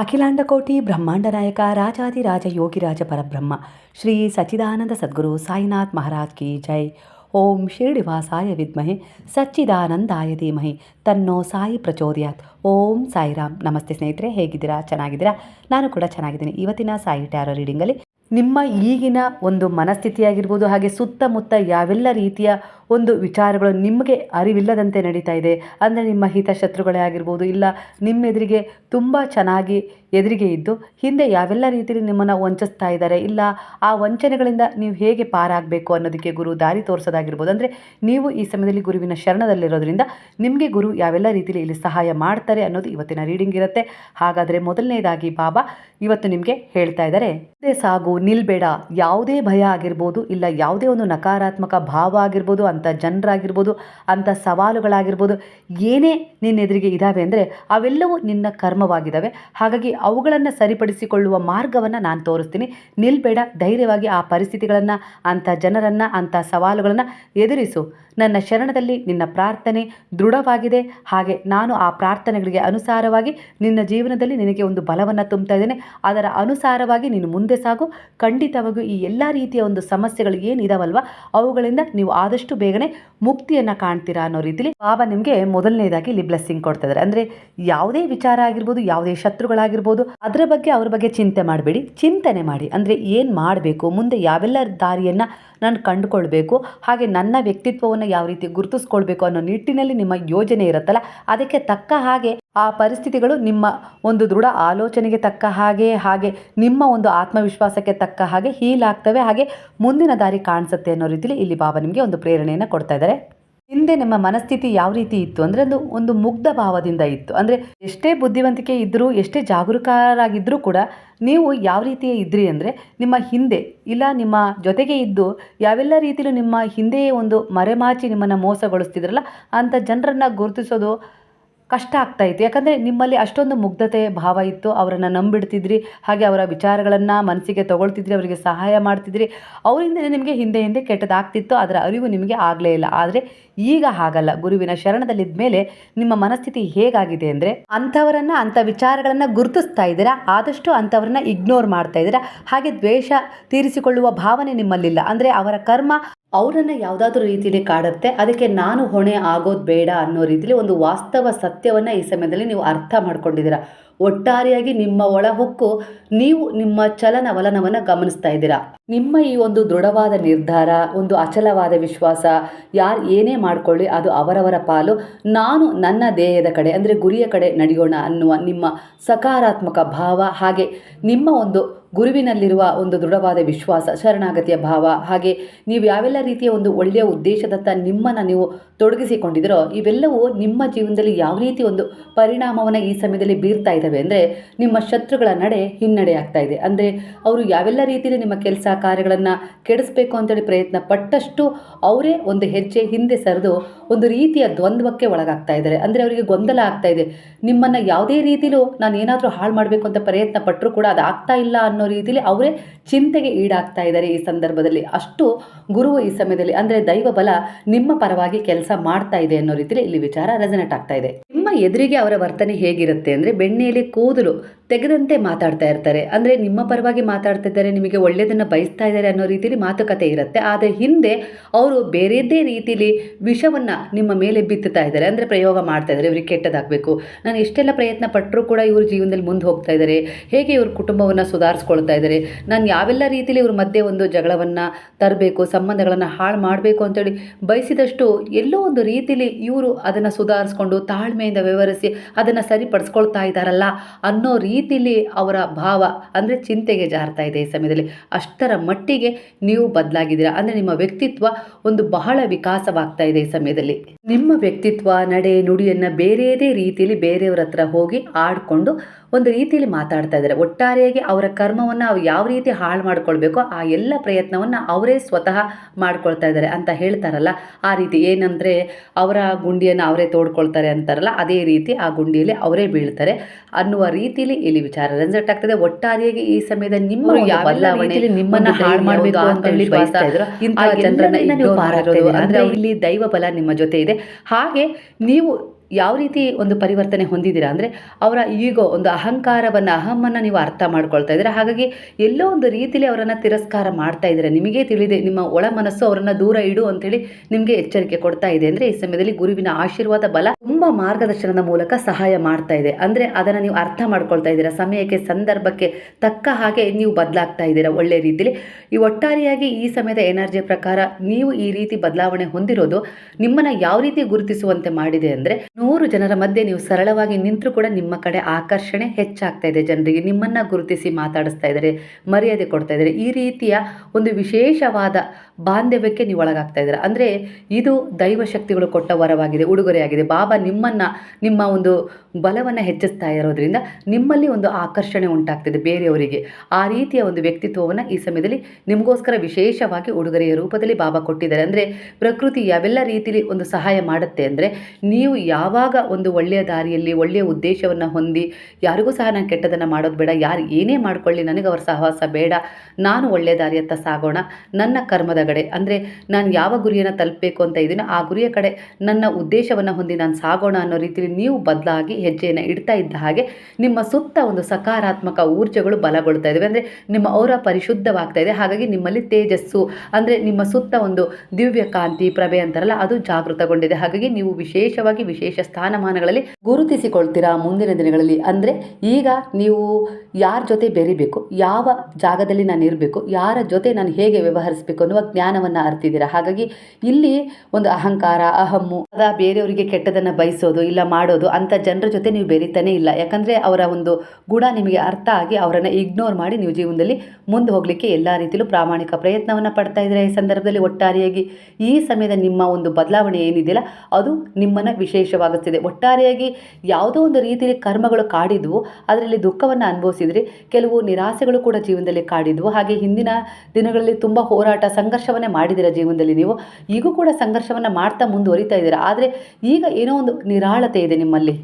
ಅಖಿಲಾಂಡಕೋಟಿ ಬ್ರಹ್ಮಾಂಡ ನಾಯಕ ರಾಜಾದಿರಾಜ ಯೋಗಿರಾಜ ಪರಬ್ರಹ್ಮ, ಶ್ರೀ ಸಚ್ಚಿದಾನಂದ ಸದ್ಗುರು ಸಾಯಿನಾಥ್ ಮಹಾರಾಜ್ ಕಿ ಜೈ. ಓಂ ಶಿರಡಿವಾಸಾಯ ವಿದ್ಮಹೆ, ಸಚ್ಚಿದಾನಂದಾಯ ಧೀಮಹಿ, ತನ್ನೋ ಸಾಯಿ ಪ್ರಚೋದಯಾತ್. ಓಂ ಸಾಯಿರಾಮ್. ನಮಸ್ತೆ ಸ್ನೇಹಿತರೆ, ಹೇಗಿದ್ದೀರಾ? ಚೆನ್ನಾಗಿದ್ದೀರಾ? ನಾನು ಕೂಡ ಚೆನ್ನಾಗಿದ್ದೀನಿ. ಇವತ್ತಿನ ಸಾಯಿ ಟ್ಯಾರೋ ರೀಡಿಂಗಲ್ಲಿ ನಿಮ್ಮ ಈಗಿನ ಒಂದು ಮನಸ್ಥಿತಿಯಾಗಿರ್ಬೋದು, ಹಾಗೆ ಸುತ್ತಮುತ್ತ ಯಾವೆಲ್ಲ ರೀತಿಯ ಒಂದು ವಿಚಾರಗಳು ನಿಮಗೆ ಅರಿವಿಲ್ಲದಂತೆ ನಡೀತಾ ಇದೆ. ಅಂದರೆ ನಿಮ್ಮ ಹಿತಶತ್ರುಗಳೇ ಆಗಿರ್ಬೋದು, ಇಲ್ಲ ನಿಮ್ಮೆದುರಿಗೆ ತುಂಬ ಚೆನ್ನಾಗಿ ಎದುರಿಗೆ ಇದ್ದು, ಹಿಂದೆ ಯಾವೆಲ್ಲ ರೀತಿಯಲ್ಲಿ ನಿಮ್ಮನ್ನು ವಂಚಿಸ್ತಾ ಇದ್ದಾರೆ, ಇಲ್ಲ ಆ ವಂಚನೆಗಳಿಂದ ನೀವು ಹೇಗೆ ಪಾರಾಗಬೇಕು ಅನ್ನೋದಕ್ಕೆ ಗುರು ದಾರಿ ತೋರಿಸೋದಾಗಿರ್ಬೋದು. ಅಂದರೆ ನೀವು ಈ ಸಮಯದಲ್ಲಿ ಗುರುವಿನ ಶರಣದಲ್ಲಿರೋದ್ರಿಂದ ನಿಮಗೆ ಗುರು ಯಾವೆಲ್ಲ ರೀತಿಯಲ್ಲಿ ಇಲ್ಲಿ ಸಹಾಯ ಮಾಡ್ತಾರೆ ಅನ್ನೋದು ಇವತ್ತಿನ ರೀಡಿಂಗ್ ಇರುತ್ತೆ. ಹಾಗಾದರೆ ಮೊದಲನೇದಾಗಿ ಬಾಬಾ, ಇವತ್ತು ನಿಮಗೆ ಹೇಳ್ತಾ ಇದ್ದಾರೆ ಸಾಗು, ನಿಲ್ಬೇಡ. ಯಾವುದೇ ಭಯ ಆಗಿರ್ಬೋದು, ಇಲ್ಲ ಯಾವುದೇ ಒಂದು ನಕಾರಾತ್ಮಕ ಭಾವ ಆಗಿರ್ಬೋದು ಅಂಥ ಜನರಾಗಿರ್ಬೋದು, ಅಂಥ ಸವಾಲುಗಳಾಗಿರ್ಬೋದು, ಏನೇ ನಿನ್ನ ಎದುರಿಗೆ ಇದ್ದಾವೆ ಅಂದರೆ ಅವೆಲ್ಲವೂ ನಿನ್ನ ಕರ್ಮವಾಗಿದ್ದಾವೆ ಹಾಗಾಗಿ ಅವುಗಳನ್ನು ಸರಿಪಡಿಸಿಕೊಳ್ಳುವ ಮಾರ್ಗವನ್ನು ನಾನು ತೋರಿಸ್ತೀನಿ. ನಿಲ್ಬೇಡ, ಧೈರ್ಯವಾಗಿ ಆ ಪರಿಸ್ಥಿತಿಗಳನ್ನು, ಅಂಥ ಜನರನ್ನು, ಅಂಥ ಸವಾಲುಗಳನ್ನು ಎದುರಿಸು. ನನ್ನ ಶರಣದಲ್ಲಿ ನಿನ್ನ ಪ್ರಾರ್ಥನೆ ದೃಢವಾಗಿದೆ. ಹಾಗೆ ನಾನು ಆ ಪ್ರಾರ್ಥನೆಗಳಿಗೆ ಅನುಸಾರವಾಗಿ ನಿನ್ನ ಜೀವನದಲ್ಲಿ ನಿನಗೆ ಒಂದು ಬಲವನ್ನು ತುಂಬ್ತಾ ಇದ್ದೇನೆ. ಅದರ ಅನುಸಾರವಾಗಿ ನೀನು ಮುಂದೆ ಸಾಗು. ಖಂಡಿತವಾಗಿಯೂ ಈ ಎಲ್ಲ ರೀತಿಯ ಒಂದು ಸಮಸ್ಯೆಗಳು ಏನಿದಾವಲ್ವ, ಅವುಗಳಿಂದ ನೀವು ಆದಷ್ಟು ಬೇಗನೆ ಮುಕ್ತಿಯನ್ನು ಕಾಣ್ತೀರಾ ಅನ್ನೋ ರೀತಿಲಿ ಬಾಬಾ ನಿಮಗೆ ಮೊದಲನೇದಾಗಿ ಇಲ್ಲಿ ಬ್ಲೆಸ್ಸಿಂಗ್ ಕೊಡ್ತಾ ಇದ್ದಾರೆ ಅಂದರೆ ಯಾವುದೇ ವಿಚಾರ ಆಗಿರ್ಬೋದು, ಯಾವುದೇ ಶತ್ರುಗಳಾಗಿರ್ಬೋದು, ಅದರ ಬಗ್ಗೆ ಅವ್ರ ಬಗ್ಗೆ ಚಿಂತೆ ಮಾಡಬೇಡಿ. ಚಿಂತನೆ ಮಾಡಿ. ಅಂದರೆ ಏನು ಮಾಡಬೇಕು? ಮುಂದೆ ಯಾವೆಲ್ಲ ದಾರಿಯನ್ನು ನಾನು ಕಂಡುಕೊಳ್ಬೇಕು. ಹಾಗೆ ನನ್ನ ವ್ಯಕ್ತಿತ್ವವನ್ನು ಯಾವ ರೀತಿ ಗುರುತಿಸ್ಕೊಳ್ಬೇಕು ಅನ್ನೋ ನಿಟ್ಟಿನಲ್ಲಿ ನಿಮ್ಮ ಯೋಜನೆ ಇರುತ್ತಲ್ಲ, ಅದಕ್ಕೆ ತಕ್ಕ ಹಾಗೆ ಆ ಪರಿಸ್ಥಿತಿಗಳು ನಿಮ್ಮ ಒಂದು ದೃಢ ಆಲೋಚನೆಗೆ ತಕ್ಕ ಹಾಗೆ ಹಾಗೆ ನಿಮ್ಮ ಒಂದು ಆತ್ಮವಿಶ್ವಾಸಕ್ಕೆ ತಕ್ಕ ಹಾಗೆ ಹೀಲ್ ಆಗ್ತವೆ ಹಾಗೆ ಮುಂದಿನ ದಾರಿ ಕಾಣಿಸುತ್ತೆ ಅನ್ನೋ ರೀತಿಲಿ ಇಲ್ಲಿ ಬಾಬಾ ನಿಮಗೆ ಒಂದು ಪ್ರೇರಣೆಯನ್ನು ಕೊಡ್ತಾ ಇದ್ದಾರೆ. ಹಿಂದೆ ನಿಮ್ಮ ಮನಸ್ಥಿತಿ ಯಾವ ರೀತಿ ಇತ್ತು ಅಂದರೆ ಅದು ಒಂದು ಮುಗ್ಧ ಭಾವದಿಂದ ಇತ್ತು. ಅಂದರೆ ಎಷ್ಟೇ ಬುದ್ಧಿವಂತಿಕೆ ಇದ್ದರೂ ಎಷ್ಟೇ ಜಾಗರೂಕರಾಗಿದ್ದರೂ ಕೂಡ ನೀವು ಯಾವ ರೀತಿಯ ಇದ್ರಿ ಅಂದರೆ ನಿಮ್ಮ ಹಿಂದೆ ಇಲ್ಲ ನಿಮ್ಮ ಜೊತೆಗೆ ಇದ್ದು ಯಾವೆಲ್ಲ ರೀತಿಯಲ್ಲೂ ನಿಮ್ಮ ಹಿಂದೆಯೇ ಒಂದು ಮರೆಮಾಚಿ ನಿಮ್ಮನ್ನು ಮೋಸಗೊಳಿಸ್ತಿದ್ರಲ್ಲ ಅಂಥ ಜನರನ್ನು ಗುರುತಿಸೋದು ಕಷ್ಟ ಆಗ್ತಾ ಇತ್ತು. ಯಾಕಂದರೆ ನಿಮ್ಮಲ್ಲಿ ಅಷ್ಟೊಂದು ಮುಗ್ಧತೆ ಭಾವ ಇತ್ತು. ಅವರನ್ನು ನಂಬಿಡ್ತಿದ್ರಿ, ಹಾಗೆ ಅವರ ವಿಚಾರಗಳನ್ನು ಮನಸ್ಸಿಗೆ ತಗೊಳ್ತಿದ್ರಿ, ಅವರಿಗೆ ಸಹಾಯ ಮಾಡ್ತಿದ್ರಿ. ಅವರಿಂದಲೇ ನಿಮಗೆ ಹಿಂದೆ ಹಿಂದೆ ಕೆಟ್ಟದಾಗ್ತಿತ್ತು. ಅದರ ಅರಿವು ನಿಮಗೆ ಆಗಲೇ ಇಲ್ಲ. ಆದರೆ ಈಗ ಹಾಗಲ್ಲ. ಗುರುವಿನ ಶರಣದಲ್ಲಿದ್ದ ಮೇಲೆ ನಿಮ್ಮ ಮನಸ್ಥಿತಿ ಹೇಗಾಗಿದೆ ಅಂದರೆ, ಅಂಥವರನ್ನು, ಅಂಥ ವಿಚಾರಗಳನ್ನು ಗುರುತಿಸ್ತಾ ಇದ್ದೀರಾ? ಆದಷ್ಟು ಅಂಥವ್ರನ್ನ ಇಗ್ನೋರ್ ಮಾಡ್ತಾ ಇದ್ದೀರಾ? ಹಾಗೆ ದ್ವೇಷ ತೀರಿಸಿಕೊಳ್ಳುವ ಭಾವನೆ ನಿಮ್ಮಲ್ಲಿಲ್ಲ. ಅಂದರೆ ಅವರ ಕರ್ಮ ಅವರನ್ನು ಯಾವುದಾದ್ರೂ ರೀತಿಯಲ್ಲಿ ಕಾಡುತ್ತೆ. ಅದಕ್ಕೆ ನಾನು ಹೊಣೆ ಆಗೋದು ಬೇಡ ಅನ್ನೋ ರೀತಿಯಲ್ಲಿ ಒಂದು ವಾಸ್ತವ ಸತ್ಯವನ್ನು ಈ ಸಮಯದಲ್ಲಿ ನೀವು ಅರ್ಥ ಮಾಡ್ಕೊಂಡಿದ್ದೀರಾ. ಒಟ್ಟಾರೆಯಾಗಿ ನಿಮ್ಮ ಒಳಹೊಕ್ಕು ನೀವು ನಿಮ್ಮ ಚಲನವಲನವನ್ನು ಗಮನಿಸ್ತಾ ಇದ್ದೀರಾ. ನಿಮ್ಮ ಈ ಒಂದು ದೃಢವಾದ ನಿರ್ಧಾರ, ಒಂದು ಅಚಲವಾದ ವಿಶ್ವಾಸ, ಯಾರು ಏನೇ ಮಾಡ್ಕೊಳ್ಳಿ ಅದು ಅವರವರ ಪಾಲು. ನಾನು ನನ್ನ ದೇಹದ ಕಡೆ, ಅಂದರೆ ಗುರಿಯ ಕಡೆ ನಡೆಯೋಣ ಅನ್ನುವ ನಿಮ್ಮ ಸಕಾರಾತ್ಮಕ ಭಾವ, ಹಾಗೆ ನಿಮ್ಮ ಒಂದು ಗುರುವಿನಲ್ಲಿರುವ ಒಂದು ದೃಢವಾದ ವಿಶ್ವಾಸ, ಶರಣಾಗತಿಯ ಭಾವ. ಹಾಗೆ ನೀವು ಯಾವೆಲ್ಲ ರೀತಿಯ ಒಂದು ಒಳ್ಳೆಯ ಉದ್ದೇಶದತ್ತ ನಿಮ್ಮನ್ನು ನೀವು ತೊಡಗಿಸಿಕೊಂಡಿದ್ದರೋ, ಇವೆಲ್ಲವೂ ನಿಮ್ಮ ಜೀವನದಲ್ಲಿ ಯಾವ ರೀತಿ ಒಂದು ಪರಿಣಾಮವನ್ನು ಈ ಸಮಯದಲ್ಲಿ ಬೀರ್ತಾ ಇದ್ದಾವೆ ಅಂದರೆ ನಿಮ್ಮ ಶತ್ರುಗಳ ನಡೆ ಹಿನ್ನಡೆ ಆಗ್ತಾ ಇದೆ. ಅಂದರೆ ಅವರು ಯಾವೆಲ್ಲ ರೀತಿಯಲ್ಲಿ ನಿಮ್ಮ ಕೆಲಸ ಕಾರ್ಯಗಳನ್ನು ಕೆಡಿಸ್ಬೇಕು ಅಂತೇಳಿ ಪ್ರಯತ್ನ ಪಟ್ಟಷ್ಟು ಅವರೇ ಒಂದು ಹೆಜ್ಜೆ ಹಿಂದೆ ಸರಿದು ಒಂದು ರೀತಿಯ ದ್ವಂದ್ವಕ್ಕೆ ಒಳಗಾಗ್ತಾ ಇದ್ದಾರೆ. ಅಂದರೆ ಅವರಿಗೆ ಗೊಂದಲ ಆಗ್ತಾ ಇದೆ. ನಿಮ್ಮನ್ನು ಯಾವುದೇ ರೀತಿಲೂ ನಾನು ಏನಾದರೂ ಹಾಳು ಮಾಡಬೇಕು ಅಂತ ಪ್ರಯತ್ನ ಪಟ್ಟರೂ ಕೂಡ ಅದು ಆಗ್ತಾ ಇಲ್ಲ ಅನ್ನೋ ರೀತಿಯಲ್ಲಿ ಅವರೇ ಚಿಂತೆಗೆ ಈಡಾಗ್ತಾ ಇದ್ದಾರೆ ಈ ಸಂದರ್ಭದಲ್ಲಿ. ಅಷ್ಟು ಗುರು ಈ ಸಮಯದಲ್ಲಿ, ಅಂದರೆ ದೈವ ಬಲ ನಿಮ್ಮ ಪರವಾಗಿ ಕೆಲಸ ಮಾಡ್ತಾ ಇದೆ ಅನ್ನೋ ರೀತಿಯಲ್ಲಿ ಇಲ್ಲಿ ವಿಚಾರ ರೆಸನೆಟ್ ಆಗ್ತಾ ಇದೆ. ನಿಮ್ಮ ಎದುರಿಗೆ ಅವರ ವರ್ತನೆ ಹೇಗಿರುತ್ತೆ ಅಂದರೆ ಬೆಣ್ಣೆಯಲ್ಲಿ ಕೂದಲು ತೆಗೆದಂತೆ ಮಾತಾಡ್ತಾ ಇರ್ತಾರೆ. ಅಂದರೆ ನಿಮ್ಮ ಪರವಾಗಿ ಮಾತಾಡ್ತಾ ಇದ್ದಾರೆ, ನಿಮಗೆ ಒಳ್ಳೆಯದನ್ನು ಬಯಸ್ತಾ ಇದ್ದಾರೆ ಅನ್ನೋ ರೀತಿಯಲ್ಲಿ ಮಾತುಕತೆ ಇರುತ್ತೆ. ಆದರೆ ಹಿಂದೆ ಅವರು ಬೇರೆದೇ ರೀತಿಯಲ್ಲಿ ವಿಷವನ್ನು ನಿಮ್ಮ ಮೇಲೆ ಬಿತ್ತುತ್ತಾ ಇದ್ದಾರೆ. ಅಂದರೆ ಪ್ರಯೋಗ ಮಾಡ್ತಾ ಇದ್ದಾರೆ, ಇವ್ರಿಗೆ ಕೆಟ್ಟದಾಗಬೇಕು. ನಾನು ಇಷ್ಟೆಲ್ಲ ಪ್ರಯತ್ನ ಪಟ್ಟರೂ ಕೂಡ ಇವರು ಜೀವನದಲ್ಲಿ ಮುಂದೆ ಹೋಗ್ತಾ ಇದ್ದಾರೆ. ಹೇಗೆ ಇವ್ರ ಕುಟುಂಬವನ್ನು ಸುಧಾರಿಸ್ಕೊಳ್ತಾ ಇದ್ದಾರೆ. ನಾನು ಯಾವೆಲ್ಲ ರೀತಿಯಲ್ಲಿ ಇವ್ರ ಮಧ್ಯೆ ಒಂದು ಜಗಳವನ್ನು ತರಬೇಕು, ಸಂಬಂಧಗಳನ್ನು ಹಾಳು ಮಾಡಬೇಕು ಅಂತೇಳಿ ಬಯಸಿದಷ್ಟು ಎಲ್ಲೋ ಒಂದು ರೀತಿಯಲ್ಲಿ ಇವರು ಅದನ್ನು ಸುಧಾರಿಸ್ಕೊಂಡು ತಾಳ್ಮೆಯಿಂದ ವ್ಯವಹರಿಸಿ ಅದನ್ನು ಸರಿಪಡಿಸ್ಕೊಳ್ತಾ ಇದ್ದಾರಲ್ಲ ಅನ್ನೋ ರೀತಿಯಲ್ಲಿ ಅವರ ಭಾವ ಅಂದರೆ ಚಿಂತೆಗೆ ಜಾರ್ತಾ ಇದೆ ಈ ಸಮಯದಲ್ಲಿ. ಅಷ್ಟರ ಮಟ್ಟಿಗೆ ನೀವು ಬದಲಾಗಿದ್ದೀರಾ ಅಂದರೆ ನಿಮ್ಮ ವ್ಯಕ್ತಿತ್ವ ಒಂದು ಬಹಳ ವಿಕಾಸವಾಗ್ತಾ ಇದೆ ಈ ಸಮಯದಲ್ಲಿ. ನಿಮ್ಮ ವ್ಯಕ್ತಿತ್ವ, ನಡೆ, ನುಡಿಯನ್ನು ಬೇರೆಯದೇ ರೀತಿಯಲ್ಲಿ ಬೇರೆಯವರ ಹತ್ರ ಹೋಗಿ ಆಡಿಕೊಂಡು ಒಂದು ರೀತಿಯಲ್ಲಿ ಮಾತಾಡ್ತಾ ಇದ್ದಾರೆ. ಒಟ್ಟಾರೆಯಾಗಿ ಅವರ ಕರ್ಮವನ್ನು ಅವ್ರು ಯಾವ ರೀತಿ ಹಾಳು ಮಾಡ್ಕೊಳ್ಬೇಕೋ ಆ ಎಲ್ಲ ಪ್ರಯತ್ನವನ್ನು ಅವರೇ ಸ್ವತಃ ಮಾಡ್ಕೊಳ್ತಾ ಇದ್ದಾರೆ ಅಂತ ಹೇಳ್ತಾರಲ್ಲ. ಆ ರೀತಿ ಏನಂದರೆ ಅವರ ಗುಂಡಿಯನ್ನು ಅವರೇ ತೋಡ್ಕೊಳ್ತಾರೆ ಅಂತಾರಲ್ಲ ಅದೇ ರೀತಿ ಆ ಗುಂಡಿಯಲ್ಲಿ ಅವರೇ ಬೀಳ್ತಾರೆ ಅನ್ನುವ ರೀತಿಯಲ್ಲಿ ಇಲ್ಲಿ ವಿಚಾರ ರಂಜಟ್ ಆಗ್ತದೆ ಒಟ್ಟಾರೆಯಾಗಿ ಈ ಸಮಯದ ನಿಮ್ಮ ಒಂದು ಬದಲಾವಣೆಯಲ್ಲಿ ನಿಮ್ಮನ್ನ ಹಾಳು ಮಾಡಬೇಕು ಅಂತ ಹೇಳಿ ಬಯಸ್ತಾ ಇದ್ರು. ಇಂತಹ ಜನರನ್ನ ಇಲ್ಲಿ ದೈವ ಬಲ ನಿಮ್ಮ ಜೊತೆ ಇದೆ. ಹಾಗೆ ನೀವು ಯಾವ ರೀತಿ ಒಂದು ಪರಿವರ್ತನೆ ಹೊಂದಿದ್ದೀರಾ? ಅಂದರೆ ಅವರ ಈಗೋ ಒಂದು ಅಹಂಕಾರವನ್ನು, ಅಹಮ್ಮನ್ನು ನೀವು ಅರ್ಥ ಮಾಡ್ಕೊಳ್ತಾ ಇದ್ದೀರಾ? ಹಾಗಾಗಿ ಎಲ್ಲೋ ಒಂದು ರೀತಿಯಲ್ಲಿ ಅವರನ್ನು ತಿರಸ್ಕಾರ ಮಾಡ್ತಾ ಇದ್ದೀರಾ? ನಿಮಗೆ ತಿಳಿದೆ, ನಿಮ್ಮ ಒಳ ಮನಸ್ಸು ಅವರನ್ನು ದೂರ ಇಡು ಅಂತೇಳಿ ನಿಮಗೆ ಎಚ್ಚರಿಕೆ ಕೊಡ್ತಾ ಇದೆ. ಅಂದರೆ ಈ ಸಮಯದಲ್ಲಿ ಗುರುವಿನ ಆಶೀರ್ವಾದ ಬಲ ತುಂಬ ಮಾರ್ಗದರ್ಶನದ ಮೂಲಕ ಸಹಾಯ ಮಾಡ್ತಾ ಇದೆ. ಅಂದರೆ ಅದನ್ನು ನೀವು ಅರ್ಥ ಮಾಡ್ಕೊಳ್ತಾ ಇದ್ದೀರಾ? ಸಮಯಕ್ಕೆ, ಸಂದರ್ಭಕ್ಕೆ ತಕ್ಕ ಹಾಗೆ ನೀವು ಬದಲಾಗ್ತಾ ಇದ್ದೀರಾ? ಒಳ್ಳೆ ರೀತಿಯಲ್ಲಿ ಈ ಒಟ್ಟಾರೆಯಾಗಿ ಈ ಸಮಯದ ಎನರ್ಜಿ ಪ್ರಕಾರ ನೀವು ಈ ರೀತಿ ಬದಲಾವಣೆ ಹೊಂದಿರೋದು ನಿಮ್ಮನ್ನು ಯಾವ ರೀತಿ ಗುರುತಿಸುವಂತೆ ಮಾಡಿದೆ ಅಂದರೆ ನೂರು ಜನರ ಮಧ್ಯೆ ನೀವು ಸರಳವಾಗಿ ನಿಂತರೂ ಕೂಡ ನಿಮ್ಮ ಕಡೆ ಆಕರ್ಷಣೆ ಹೆಚ್ಚಾಗ್ತಾ ಇದೆ. ಜನರಿಗೆ ನಿಮ್ಮನ್ನು ಗುರುತಿಸಿ ಮಾತಾಡಿಸ್ತಾ ಇದ್ದಾರೆ, ಮರ್ಯಾದೆ ಕೊಡ್ತಾ ಇದ್ದಾರೆ. ಈ ರೀತಿಯ ಒಂದು ವಿಶೇಷವಾದ ಬಾಂಧವ್ಯಕ್ಕೆ ನೀವು ಒಳಗಾಗ್ತಾ ಇದ್ದೀರಾ? ಅಂದರೆ ಇದು ದೈವ ಶಕ್ತಿಗಳು ಕೊಟ್ಟ ವರವಾಗಿದೆ, ಉಡುಗೊರೆಯಾಗಿದೆ. ಬಾಬಾ ನಿಮ್ಮನ್ನು, ನಿಮ್ಮ ಒಂದು ಬಲವನ್ನು ಹೆಚ್ಚಿಸ್ತಾ ಇರೋದ್ರಿಂದ ನಿಮ್ಮಲ್ಲಿ ಒಂದು ಆಕರ್ಷಣೆ ಉಂಟಾಗ್ತಿದೆ ಬೇರೆಯವರಿಗೆ. ಆ ರೀತಿಯ ಒಂದು ವ್ಯಕ್ತಿತ್ವವನ್ನು ಈ ಸಮಯದಲ್ಲಿ ನಿಮಗೋಸ್ಕರ ವಿಶೇಷವಾಗಿ ಉಡುಗೊರೆಯ ರೂಪದಲ್ಲಿ ಬಾಬಾ ಕೊಟ್ಟಿದ್ದಾರೆ. ಅಂದರೆ ಪ್ರಕೃತಿ ಯಾವೆಲ್ಲ ರೀತಿಯಲ್ಲಿ ಒಂದು ಸಹಾಯ ಮಾಡುತ್ತೆ ಅಂದರೆ, ನೀವು ಯಾವಾಗ ಒಂದು ಒಳ್ಳೆಯ ದಾರಿಯಲ್ಲಿ, ಒಳ್ಳೆಯ ಉದ್ದೇಶವನ್ನು ಹೊಂದಿ, ಯಾರಿಗೂ ಸಹ ನಾನು ಕೆಟ್ಟದನ್ನು ಮಾಡೋದು ಬೇಡ, ಯಾರು ಏನೇ ಮಾಡಿಕೊಳ್ಳಿ, ನನಗೆ ಅವರ ಸಹವಾಸ ಬೇಡ, ನಾನು ಒಳ್ಳೆಯ ದಾರಿಯತ್ತ ಸಾಗೋಣ, ನನ್ನ ಕರ್ಮದ ಕಡೆ ಅಂದರೆ ನಾನು ಯಾವ ಗುರಿಯನ್ನು ತಲುಪಬೇಕು ಅಂತ ಇದ್ದೀನೋ, ಆ ಗುರಿಯ ಕಡೆ ನನ್ನ ಉದ್ದೇಶವನ್ನು ಹೊಂದಿ ನಾನು ಸಾಗೋಣ ಅನ್ನೋ ರೀತಿಯಲ್ಲಿ ನೀವು ಬದಲಾಗಿ ಹೆಜ್ಜೆಯನ್ನು ಇಡ್ತಾ ಇದ್ದ ಹಾಗೆ ನಿಮ್ಮ ಸುತ್ತ ಒಂದು ಸಕಾರಾತ್ಮಕ ಊರ್ಜೆಗಳು ಬಲಗೊಳ್ತಾ ಇದ್ದಾವೆ ಅಂದರೆ ನಿಮ್ಮ ಅವರ ಪರಿಶುದ್ಧವಾಗ್ತಾ ಇದೆ. ಹಾಗಾಗಿ ನಿಮ್ಮಲ್ಲಿ ತೇಜಸ್ಸು, ಅಂದರೆ ನಿಮ್ಮ ಸುತ್ತ ಒಂದು ದಿವ್ಯ ಕಾಂತಿ ಪ್ರಭೆ ಅಂತಾರಲ್ಲ, ಅದು ಜಾಗೃತಗೊಂಡಿದೆ. ಹಾಗಾಗಿ ನೀವು ವಿಶೇಷವಾಗಿ ವಿಶೇಷ ಸ್ಥಾನಮಾನಗಳಲ್ಲಿ ಗುರುತಿಸಿಕೊಳ್ತೀರಾ ಮುಂದಿನ ದಿನಗಳಲ್ಲಿ? ಅಂದರೆ ಈಗ ನೀವು ಯಾರ ಜೊತೆ ಬೆರಿಬೇಕು, ಯಾವ ಜಾಗದಲ್ಲಿ ನಾನು ಇರಬೇಕು, ಯಾರ ಜೊತೆ ನಾನು ಹೇಗೆ ವ್ಯವಹರಿಸಬೇಕು ಅನ್ನುವ ಜ್ಞಾನವನ್ನು ಅರ್ತಿದ್ದೀರಾ? ಹಾಗಾಗಿ ಇಲ್ಲಿ ಒಂದು ಅಹಂಕಾರ, ಅಹಮ್ಮು, ಅದ ಬೇರೆಯವರಿಗೆ ಕೆಟ್ಟದನ್ನು ಬಯಸೋದು ಇಲ್ಲ ಮಾಡೋದು ಅಂಥ ಜನರ ಜೊತೆ ನೀವು ಬೆರಿತಾನೆ ಇಲ್ಲ. ಯಾಕಂದರೆ ಅವರ ಒಂದು ಗುಣ ನಿಮಗೆ ಅರ್ಥ ಆಗಿ ಅವರನ್ನು ಇಗ್ನೋರ್ ಮಾಡಿ ನೀವು ಜೀವನದಲ್ಲಿ ಮುಂದೆ ಹೋಗಲಿಕ್ಕೆ ಎಲ್ಲ ರೀತಿಯಲ್ಲೂ ಪ್ರಾಮಾಣಿಕ ಪ್ರಯತ್ನವನ್ನು ಪಡ್ತಾ ಇದ್ದೀರಾ ಈ ಸಂದರ್ಭದಲ್ಲಿ ಒಟ್ಟಾರೆಯಾಗಿ ಈ ಸಮಯದ ನಿಮ್ಮ ಒಂದು ಬದಲಾವಣೆ ಏನಿದೆಯಲ್ಲ, ಅದು ನಿಮ್ಮನ್ನು ವಿಶೇಷವಾಗುತ್ತಿದೆ ಒಟ್ಟಾರೆಯಾಗಿ ಯಾವುದೋ ಒಂದು ರೀತಿಯಲ್ಲಿ ಕರ್ಮಗಳು ಕಾಡಿದ್ವು. ಅದರಲ್ಲಿ ದುಃಖವನ್ನು ಅನುಭವಿಸಿದರೆ ಕೆಲವು ನಿರಾಸೆಗಳು ಕೂಡ ಜೀವನದಲ್ಲಿ ಕಾಡಿದ್ವು. ಹಾಗೆ ಹಿಂದಿನ ದಿನಗಳಲ್ಲಿ ತುಂಬ ಹೋರಾಟ, ಸಂಘರ್ಷವನ್ನೇ ಮಾಡಿದ್ದೀರ ಜೀವನದಲ್ಲಿ ನೀವು. ಈಗೂ ಕೂಡ ಸಂಘರ್ಷವನ್ನು ಮಾಡ್ತಾ ಮುಂದುವರಿತಾ ಇದ್ದೀರಾ? ಆದರೆ ಈಗ ಏನೋ ಒಂದು ನಿರಾಳತೆ ಇದೆ ನಿಮ್ಮಲ್ಲಿ.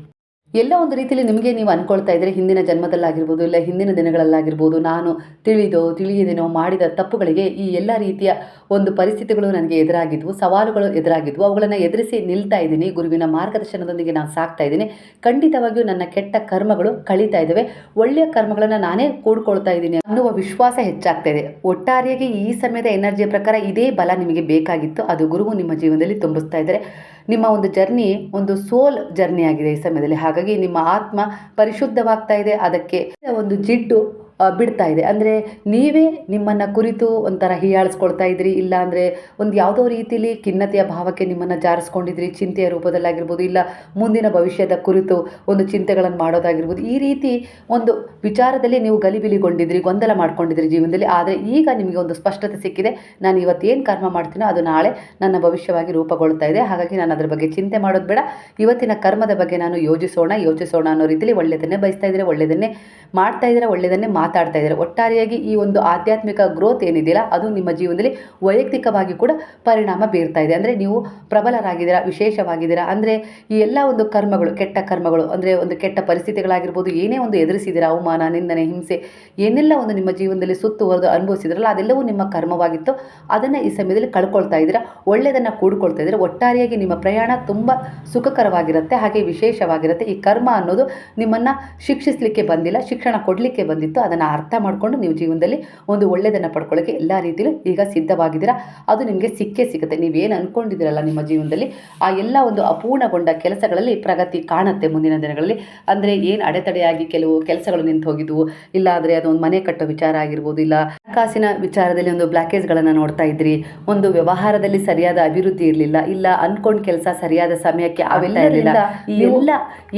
ಎಲ್ಲ ಒಂದು ರೀತಿಯಲ್ಲಿ ನಿಮಗೆ ನೀವು ಅನ್ಕೊಳ್ತಾ ಇದ್ದರೆ ಹಿಂದಿನ ಜನ್ಮದಲ್ಲಾಗಿರ್ಬೋದು, ಇಲ್ಲ ಹಿಂದಿನ ದಿನಗಳಲ್ಲಾಗಿರ್ಬೋದು, ನಾನು ತಿಳಿದೋ, ತಿಳಿಯದೇನೋ ಮಾಡಿದ ತಪ್ಪುಗಳಿಗೆ ಈ ಎಲ್ಲ ರೀತಿಯ ಒಂದು ಪರಿಸ್ಥಿತಿಗಳು ನನಗೆ ಎದುರಾಗಿದ್ವು, ಸವಾಲುಗಳು ಎದುರಾಗಿದ್ವು. ಅವುಗಳನ್ನು ಎದುರಿಸಿ ನಿಲ್ತಾ ಇದ್ದೀನಿ. ಗುರುವಿನ ಮಾರ್ಗದರ್ಶನದೊಂದಿಗೆ ನಾನು ಸಾಕ್ತಾ ಇದ್ದೀನಿ. ಖಂಡಿತವಾಗಿಯೂ ನನ್ನ ಕೆಟ್ಟ ಕರ್ಮಗಳು ಕಳೀತಾ ಇದ್ದಾವೆ. ಒಳ್ಳೆಯ ಕರ್ಮಗಳನ್ನು ನಾನೇ ಕೂಡ್ಕೊಳ್ತಾ ಇದ್ದೀನಿ. ಅನ್ನುವ ವಿಶ್ವಾಸ ಹೆಚ್ಚಾಗ್ತಾ ಇದೆ. ಒಟ್ಟಾರೆಯಾಗಿ ಈ ಸಮಯದ ಎನರ್ಜಿಯ ಪ್ರಕಾರ ಇದೇ ಬಲ ನಿಮಗೆ ಬೇಕಾಗಿತ್ತು. ಅದು ಗುರುವು ನಿಮ್ಮ ಜೀವನದಲ್ಲಿ ತುಂಬಿಸ್ತಾ ಇದ್ದಾರೆ. ನಿಮ್ಮ ಒಂದು ಜರ್ನಿ ಒಂದು ಸೋಲ್ ಜರ್ನಿ ಆಗಿದೆ ಈ ಸಮಯದಲ್ಲಿ. ಹಾಗಾಗಿ ನಿಮ್ಮ ಆತ್ಮ ಪರಿಶುದ್ಧವಾಗ್ತಾ ಇದೆ. ಅದಕ್ಕೆ ಒಂದು ಜಿಡ್ಡು ಬಿಡ್ತಾ ಇದೆ. ಅಂದರೆ ನೀವೇ ನಿಮ್ಮನ್ನು ಕುರಿತು ಒಂಥರ ಹೀಯಾಳಿಸ್ಕೊಳ್ತಾ ಇದ್ರಿ, ಇಲ್ಲ ಅಂದರೆ ಒಂದು ಯಾವುದೋ ರೀತಿಯಲ್ಲಿ ಖಿನ್ನತೆಯ ಭಾವಕ್ಕೆ ನಿಮ್ಮನ್ನು ಜಾರಿಸ್ಕೊಂಡಿದ್ರಿ, ಚಿಂತೆಯ ರೂಪದಲ್ಲಾಗಿರ್ಬೋದು, ಇಲ್ಲ ಮುಂದಿನ ಭವಿಷ್ಯದ ಕುರಿತು ಒಂದು ಚಿಂತೆಗಳನ್ನು ಮಾಡೋದಾಗಿರ್ಬೋದು, ಈ ರೀತಿ ಒಂದು ವಿಚಾರದಲ್ಲಿ ನೀವು ಗಲಿಬಿಲಿಗೊಂಡಿದ್ರಿ, ಗೊಂದಲ ಮಾಡ್ಕೊಂಡಿದ್ರಿ ಜೀವನದಲ್ಲಿ. ಆದರೆ ಈಗ ನಿಮಗೆ ಒಂದು ಸ್ಪಷ್ಟತೆ ಸಿಕ್ಕಿದೆ, ನಾನು ಇವತ್ತೇನು ಕರ್ಮ ಮಾಡ್ತೀನೋ ಅದು ನಾಳೆ ನನ್ನ ಭವಿಷ್ಯವಾಗಿ ರೂಪುಗೊಳ್ತಾ ಇದೆ. ಹಾಗಾಗಿ ನಾನು ಅದರ ಬಗ್ಗೆ ಚಿಂತೆ ಮಾಡೋದು ಬೇಡ. ಇವತ್ತಿನ ಕರ್ಮದ ಬಗ್ಗೆ ನಾನು ಯೋಚಿಸೋಣ ಯೋಚಿಸೋಣ ಅನ್ನೋ ರೀತಿಯಲ್ಲಿ ಒಳ್ಳೆಯದನ್ನೇ ಬಯಸ್ತಾ ಇದ್ದೀರಾ ಒಳ್ಳೆಯದನ್ನೇ ಮಾಡ್ತಾ ಇದ್ದೀರಾ ಒಳ್ಳೆಯದನ್ನೇ ಮಾತಾಡ್ತಾ ಇದ್ದಾರೆ. ಒಟ್ಟಾರೆಯಾಗಿ ಈ ಒಂದು ಆಧ್ಯಾತ್ಮಿಕ ಗ್ರೋತ್ ಏನಿದೆಯಲ್ಲ, ಅದು ನಿಮ್ಮ ಜೀವನದಲ್ಲಿ ವೈಯಕ್ತಿಕವಾಗಿ ಕೂಡ ಪರಿಣಾಮ ಬೀರ್ತಾ ಇದೆ. ಅಂದರೆ ನೀವು ಪ್ರಬಲರಾಗಿದ್ದೀರಾ, ವಿಶೇಷವಾಗಿದ್ದೀರಾ, ಅಂದರೆ ಈ ಎಲ್ಲ ಒಂದು ಕರ್ಮಗಳು, ಕೆಟ್ಟ ಕರ್ಮಗಳು, ಅಂದರೆ ಒಂದು ಕೆಟ್ಟ ಪರಿಸ್ಥಿತಿಗಳಾಗಿರ್ಬೋದು, ಏನೇ ಒಂದು ಎದುರಿಸಿದಿರ ಅವಮಾನ, ನಿಂದನೆ, ಹಿಂಸೆ, ಏನೆಲ್ಲ ಒಂದು ನಿಮ್ಮ ಜೀವನದಲ್ಲಿ ಸುತ್ತುವರೆದು ಅನುಭವಿಸಿದ್ರಲ್ಲ, ಅದೆಲ್ಲವೂ ನಿಮ್ಮ ಕರ್ಮವಾಗಿತ್ತು. ಅದನ್ನು ಈ ಸಮಯದಲ್ಲಿ ಕಳ್ಕೊಳ್ತಾ ಇದ್ದೀರಾ, ಒಳ್ಳೆಯದನ್ನು ಕೂಡ್ಕೊಳ್ತಾ ಇದ್ದೀರಾ, ಒಟ್ಟಾರೆಯಾಗಿ ನಿಮ್ಮ ಪ್ರಯಾಣ ತುಂಬ ಸುಖಕರವಾಗಿರುತ್ತೆ, ಹಾಗೆ ವಿಶೇಷವಾಗಿರುತ್ತೆ. ಈ ಕರ್ಮ ಅನ್ನೋದು ನಿಮ್ಮನ್ನು ಶಿಕ್ಷಿಸಲಿಕ್ಕೆ ಬಂದಿಲ್ಲ, ಶಿಕ್ಷಣ ಕೊಡಲಿಕ್ಕೆ ಬಂದಿತ್ತು, ಅದನ್ನು ಅರ್ಥ ಮಾಡಿಕೊಂಡು ನೀವು ಜೀವನದಲ್ಲಿ ಒಂದು ಒಳ್ಳೆಯದನ್ನು ಪಡ್ಕೊಳ್ಳೋಕ್ಕೆ ಎಲ್ಲ ರೀತಿಯಲ್ಲೂ ಈಗ ಸಿದ್ಧವಾಗಿದ್ದೀರಾ? ಅದು ನಿಮಗೆ ಸಿಕ್ಕೇ ಸಿಗುತ್ತೆ. ನೀವೇನು ಅಂದ್ಕೊಂಡಿದ್ದೀರಲ್ಲ ನಿಮ್ಮ ಜೀವನದಲ್ಲಿ ಆ ಎಲ್ಲ ಒಂದು ಅಪೂರ್ಣಗೊಂಡ ಕೆಲಸಗಳಲ್ಲಿ ಪ್ರಗತಿ ಕಾಣುತ್ತೆ ಮುಂದಿನ ದಿನಗಳಲ್ಲಿ. ಅಂದರೆ ಏನು ಅಡೆತಡೆಯಾಗಿ ಕೆಲವು ಕೆಲಸಗಳು ನಿಂತು ಹೋಗಿದ್ವು ಇಲ್ಲ ಅಂದರೆ ಅದೊಂದು ಮನೆ ಕಟ್ಟೋ ವಿಚಾರ ಆಗಿರ್ಬೋದು ಇಲ್ಲ ಹಣಕಾಸಿನ ವಿಚಾರದಲ್ಲಿ ಒಂದು ಬ್ಲಾಕೇಜ್ಗಳನ್ನು ನೋಡ್ತಾ ಇದ್ರಿ ಒಂದು ವ್ಯವಹಾರದಲ್ಲಿ ಸರಿಯಾದ ಅಭಿವೃದ್ಧಿ ಇರಲಿಲ್ಲ ಇಲ್ಲ ಅನ್ಕೊಂಡ್ ಕೆಲಸ ಸರಿಯಾದ ಸಮಯಕ್ಕೆ ಅವೆಲ್ಲ ಇರಲಿಲ್ಲ. ಎಲ್ಲ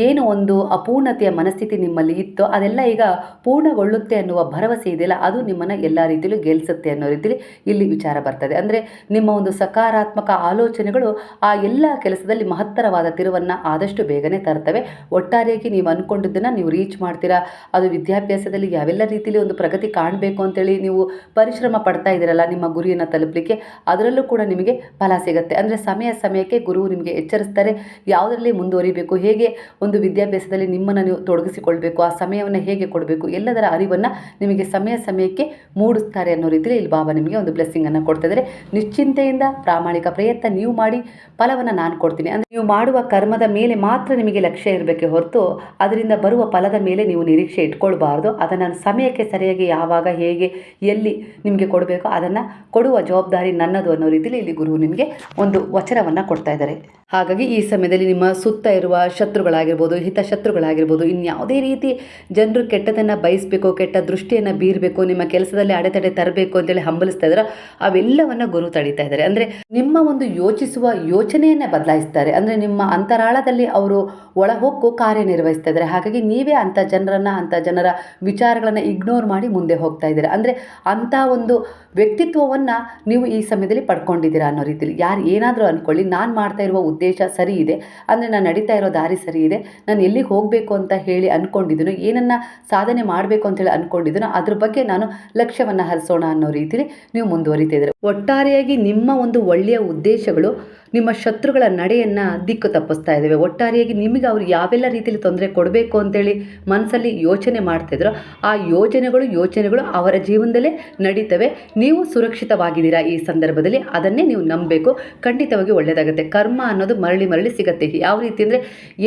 ಏನು ಒಂದು ಅಪೂರ್ಣತೆಯ ಮನಸ್ಥಿತಿ ನಿಮ್ಮಲ್ಲಿ ಇತ್ತು ಅದೆಲ್ಲ ಈಗ ಪೂರ್ಣಗೊಳ್ಳುತ್ತೆ. ಅನ್ನುವ ಭರವಸೆ ಇದೆಯಲ್ಲ, ಅದು ನಿಮ್ಮನ್ನು ಎಲ್ಲ ರೀತಿಯಲ್ಲೂ ಗೆಲ್ಲಿಸುತ್ತೆ ಅನ್ನೋ ರೀತಿಯಲ್ಲಿ ಇಲ್ಲಿ ವಿಚಾರ ಬರ್ತದೆ. ಅಂದರೆ ನಿಮ್ಮ ಒಂದು ಸಕಾರಾತ್ಮಕ ಆಲೋಚನೆಗಳು ಆ ಎಲ್ಲ ಕೆಲಸದಲ್ಲಿ ಮಹತ್ತರವಾದ ತಿರುವನ್ನು ಆದಷ್ಟು ಬೇಗನೆ ತರ್ತವೆ. ಒಟ್ಟಾರೆಯಾಗಿ ನೀವು ಅಂದ್ಕೊಂಡಿದ್ದನ್ನು ನೀವು ರೀಚ್ ಮಾಡ್ತೀರಾ? ಅದು ವಿದ್ಯಾಭ್ಯಾಸದಲ್ಲಿ ಯಾವೆಲ್ಲ ರೀತಿಯಲ್ಲಿ ಒಂದು ಪ್ರಗತಿ ಕಾಣಬೇಕು ಅಂತೇಳಿ ನೀವು ಪರಿಶ್ರಮ ಪಡ್ತಾ ಇದ್ದೀರಲ್ಲ ನಿಮ್ಮ ಗುರಿಯನ್ನು ತಲುಪಲಿಕ್ಕೆ, ಅದರಲ್ಲೂ ಕೂಡ ನಿಮಗೆ ಫಲ ಸಿಗುತ್ತೆ. ಅಂದರೆ ಸಮಯ ಸಮಯಕ್ಕೆ ಗುರು ನಿಮಗೆ ಎಚ್ಚರಿಸ್ತಾರೆ, ಯಾವುದರಲ್ಲಿ ಮುಂದುವರಿಬೇಕು, ಹೇಗೆ ಒಂದು ವಿದ್ಯಾಭ್ಯಾಸದಲ್ಲಿ ನಿಮ್ಮನ್ನು ನೀವು ತೊಡಗಿಸಿಕೊಳ್ಬೇಕು, ಆ ಸಮಯವನ್ನು ಹೇಗೆ ಕೊಡಬೇಕು, ಎಲ್ಲದರ ಅರಿವನ್ನು ಯೋಗವನ್ನು ನಿಮಗೆ ಸಮಯ ಸಮಯಕ್ಕೆ ಮೂಡಿಸ್ತಾರೆ ಅನ್ನೋ ರೀತಿಯಲ್ಲಿ ಇಲ್ಲಿ ಬಾಬಾ ನಿಮಗೆ ಒಂದು ಬ್ಲೆಸ್ಸಿಂಗನ್ನು ಕೊಡ್ತಾ ಇದ್ದಾರೆ ನಿಶ್ಚಿಂತೆಯಿಂದ ಪ್ರಾಮಾಣಿಕ ಪ್ರಯತ್ನ ನೀವು ಮಾಡಿ, ಫಲವನ್ನು ನಾನು ಕೊಡ್ತೀನಿ. ಅಂದರೆ ನೀವು ಮಾಡುವ ಕರ್ಮದ ಮೇಲೆ ಮಾತ್ರ ನಿಮಗೆ ಲಕ್ಷ್ಯ ಇರಬೇಕೆ ಹೊರತು ಅದರಿಂದ ಬರುವ ಫಲದ ಮೇಲೆ ನೀವು ನಿರೀಕ್ಷೆ ಇಟ್ಕೊಳ್ಬಾರ್ದು. ಅದನ್ನು ಸಮಯಕ್ಕೆ ಸರಿಯಾಗಿ ಯಾವಾಗ, ಹೇಗೆ, ಎಲ್ಲಿ ನಿಮಗೆ ಕೊಡಬೇಕು ಅದನ್ನು ಕೊಡುವ ಜವಾಬ್ದಾರಿ ನನ್ನದು ಅನ್ನೋ ರೀತಿಯಲ್ಲಿ ಇಲ್ಲಿ ಗುರು ನಿಮಗೆ ಒಂದು ವಚನವನ್ನು ಕೊಡ್ತಾ ಇದ್ದಾರೆ ಹಾಗಾಗಿ ಈ ಸಮಯದಲ್ಲಿ ನಿಮ್ಮ ಸುತ್ತ ಇರುವ ಶತ್ರುಗಳಾಗಿರ್ಬೋದು, ಹಿತಶತ್ರುಗಳಾಗಿರ್ಬೋದು, ಇನ್ಯಾವುದೇ ರೀತಿ ಜನರು ಕೆಟ್ಟದನ್ನು ಬಯಸಬೇಕು ದೃಷ್ಟಿಯನ್ನು ಬೀರಬೇಕು, ನಿಮ್ಮ ಕೆಲಸದಲ್ಲಿ ಅಡೆತಡೆ ತರಬೇಕು ಅಂತೇಳಿ ಹಂಬಲಿಸ್ತಾ ಇದ್ದಾರೆ ಅವೆಲ್ಲವನ್ನು ಗುರು ತಡೀತಾ ಇದ್ದಾರೆ. ಅಂದರೆ ನಿಮ್ಮ ಒಂದು ಯೋಚಿಸುವ ಯೋಚನೆಯನ್ನೇ ಬದಲಾಯಿಸ್ತಾರೆ. ಅಂದರೆ ನಿಮ್ಮ ಅಂತರಾಳದಲ್ಲಿ ಅವರು ಒಳಹೊಕ್ಕು ಕಾರ್ಯನಿರ್ವಹಿಸ್ತಾ ಇದ್ದಾರೆ. ಹಾಗಾಗಿ ನೀವೇ ಅಂಥ ಜನರನ್ನು, ಅಂಥ ಜನರ ವಿಚಾರಗಳನ್ನು ಇಗ್ನೋರ್ ಮಾಡಿ ಮುಂದೆ ಹೋಗ್ತಾ ಇದ್ದಾರೆ? ಅಂದರೆ ಅಂಥ ಒಂದು ವ್ಯಕ್ತಿತ್ವವನ್ನು ನೀವು ಈ ಸಮಯದಲ್ಲಿ ಪಡ್ಕೊಂಡಿದ್ದೀರಾ ಅನ್ನೋ ರೀತಿಯಲ್ಲಿ ಯಾರು ಏನಾದರೂ ಅಂದ್ಕೊಳ್ಳಿ ನಾನು ಮಾಡ್ತಾ ಇರುವ ಉದ್ದೇಶ ಸರಿ ಇದೆ. ಅಂದರೆ ನಾನು ನಡೀತಾ ಇರೋ ದಾರಿ ಸರಿ ಇದೆ. ನಾನು ಎಲ್ಲಿಗೆ ಹೋಗಬೇಕು ಅಂತ ಹೇಳಿ ಅಂದ್ಕೊಂಡಿದ್ದೀನೋ ಏನನ್ನು ಸಾಧನೆ ಮಾಡಬೇಕು ಅಂತೇಳಿ ಅಂದ್ಕೊಂಡಿದ್ದೀನೋ ಅದ್ರ ಬಗ್ಗೆ ನಾನು ಲಕ್ಷ್ಯವನ್ನು ಹರಿಸೋಣ ಅನ್ನೋ ರೀತಿಯಲ್ಲಿ ನೀವು ಮುಂದುವರಿತಾ ಇದ್ದೀರಾ. ಒಟ್ಟಾರೆಯಾಗಿ ನಿಮ್ಮ ಒಂದು ಒಳ್ಳೆಯ ಉದ್ದೇಶಗಳು ನಿಮ್ಮ ಶತ್ರುಗಳ ನಡೆಯನ್ನು ದಿಕ್ಕು ತಪ್ಪಿಸ್ತಾ ಇದ್ದೇವೆ. ಒಟ್ಟಾರೆಯಾಗಿ ನಿಮಗೆ ಅವರು ಯಾವೆಲ್ಲ ರೀತಿಯಲ್ಲಿ ತೊಂದರೆ ಕೊಡಬೇಕು ಅಂತೇಳಿ ಮನಸ್ಸಲ್ಲಿ ಯೋಚನೆ ಮಾಡ್ತಿದ್ರೋ ಆ ಯೋಜನೆಗಳು, ಯೋಚನೆಗಳು ಅವರ ಜೀವನದಲ್ಲೇ ನಡೀತವೆ. ನೀವು ಸುರಕ್ಷಿತವಾಗಿದ್ದೀರಾ ಈ ಸಂದರ್ಭದಲ್ಲಿ ಅದನ್ನೇ ನೀವು ನಂಬಬೇಕು. ಖಂಡಿತವಾಗಿ ಒಳ್ಳೆಯದಾಗುತ್ತೆ ಕರ್ಮ ಅನ್ನೋದು ಮರಳಿ ಮರಳಿ ಸಿಗುತ್ತೆ. ಯಾವ ರೀತಿ ಅಂದರೆ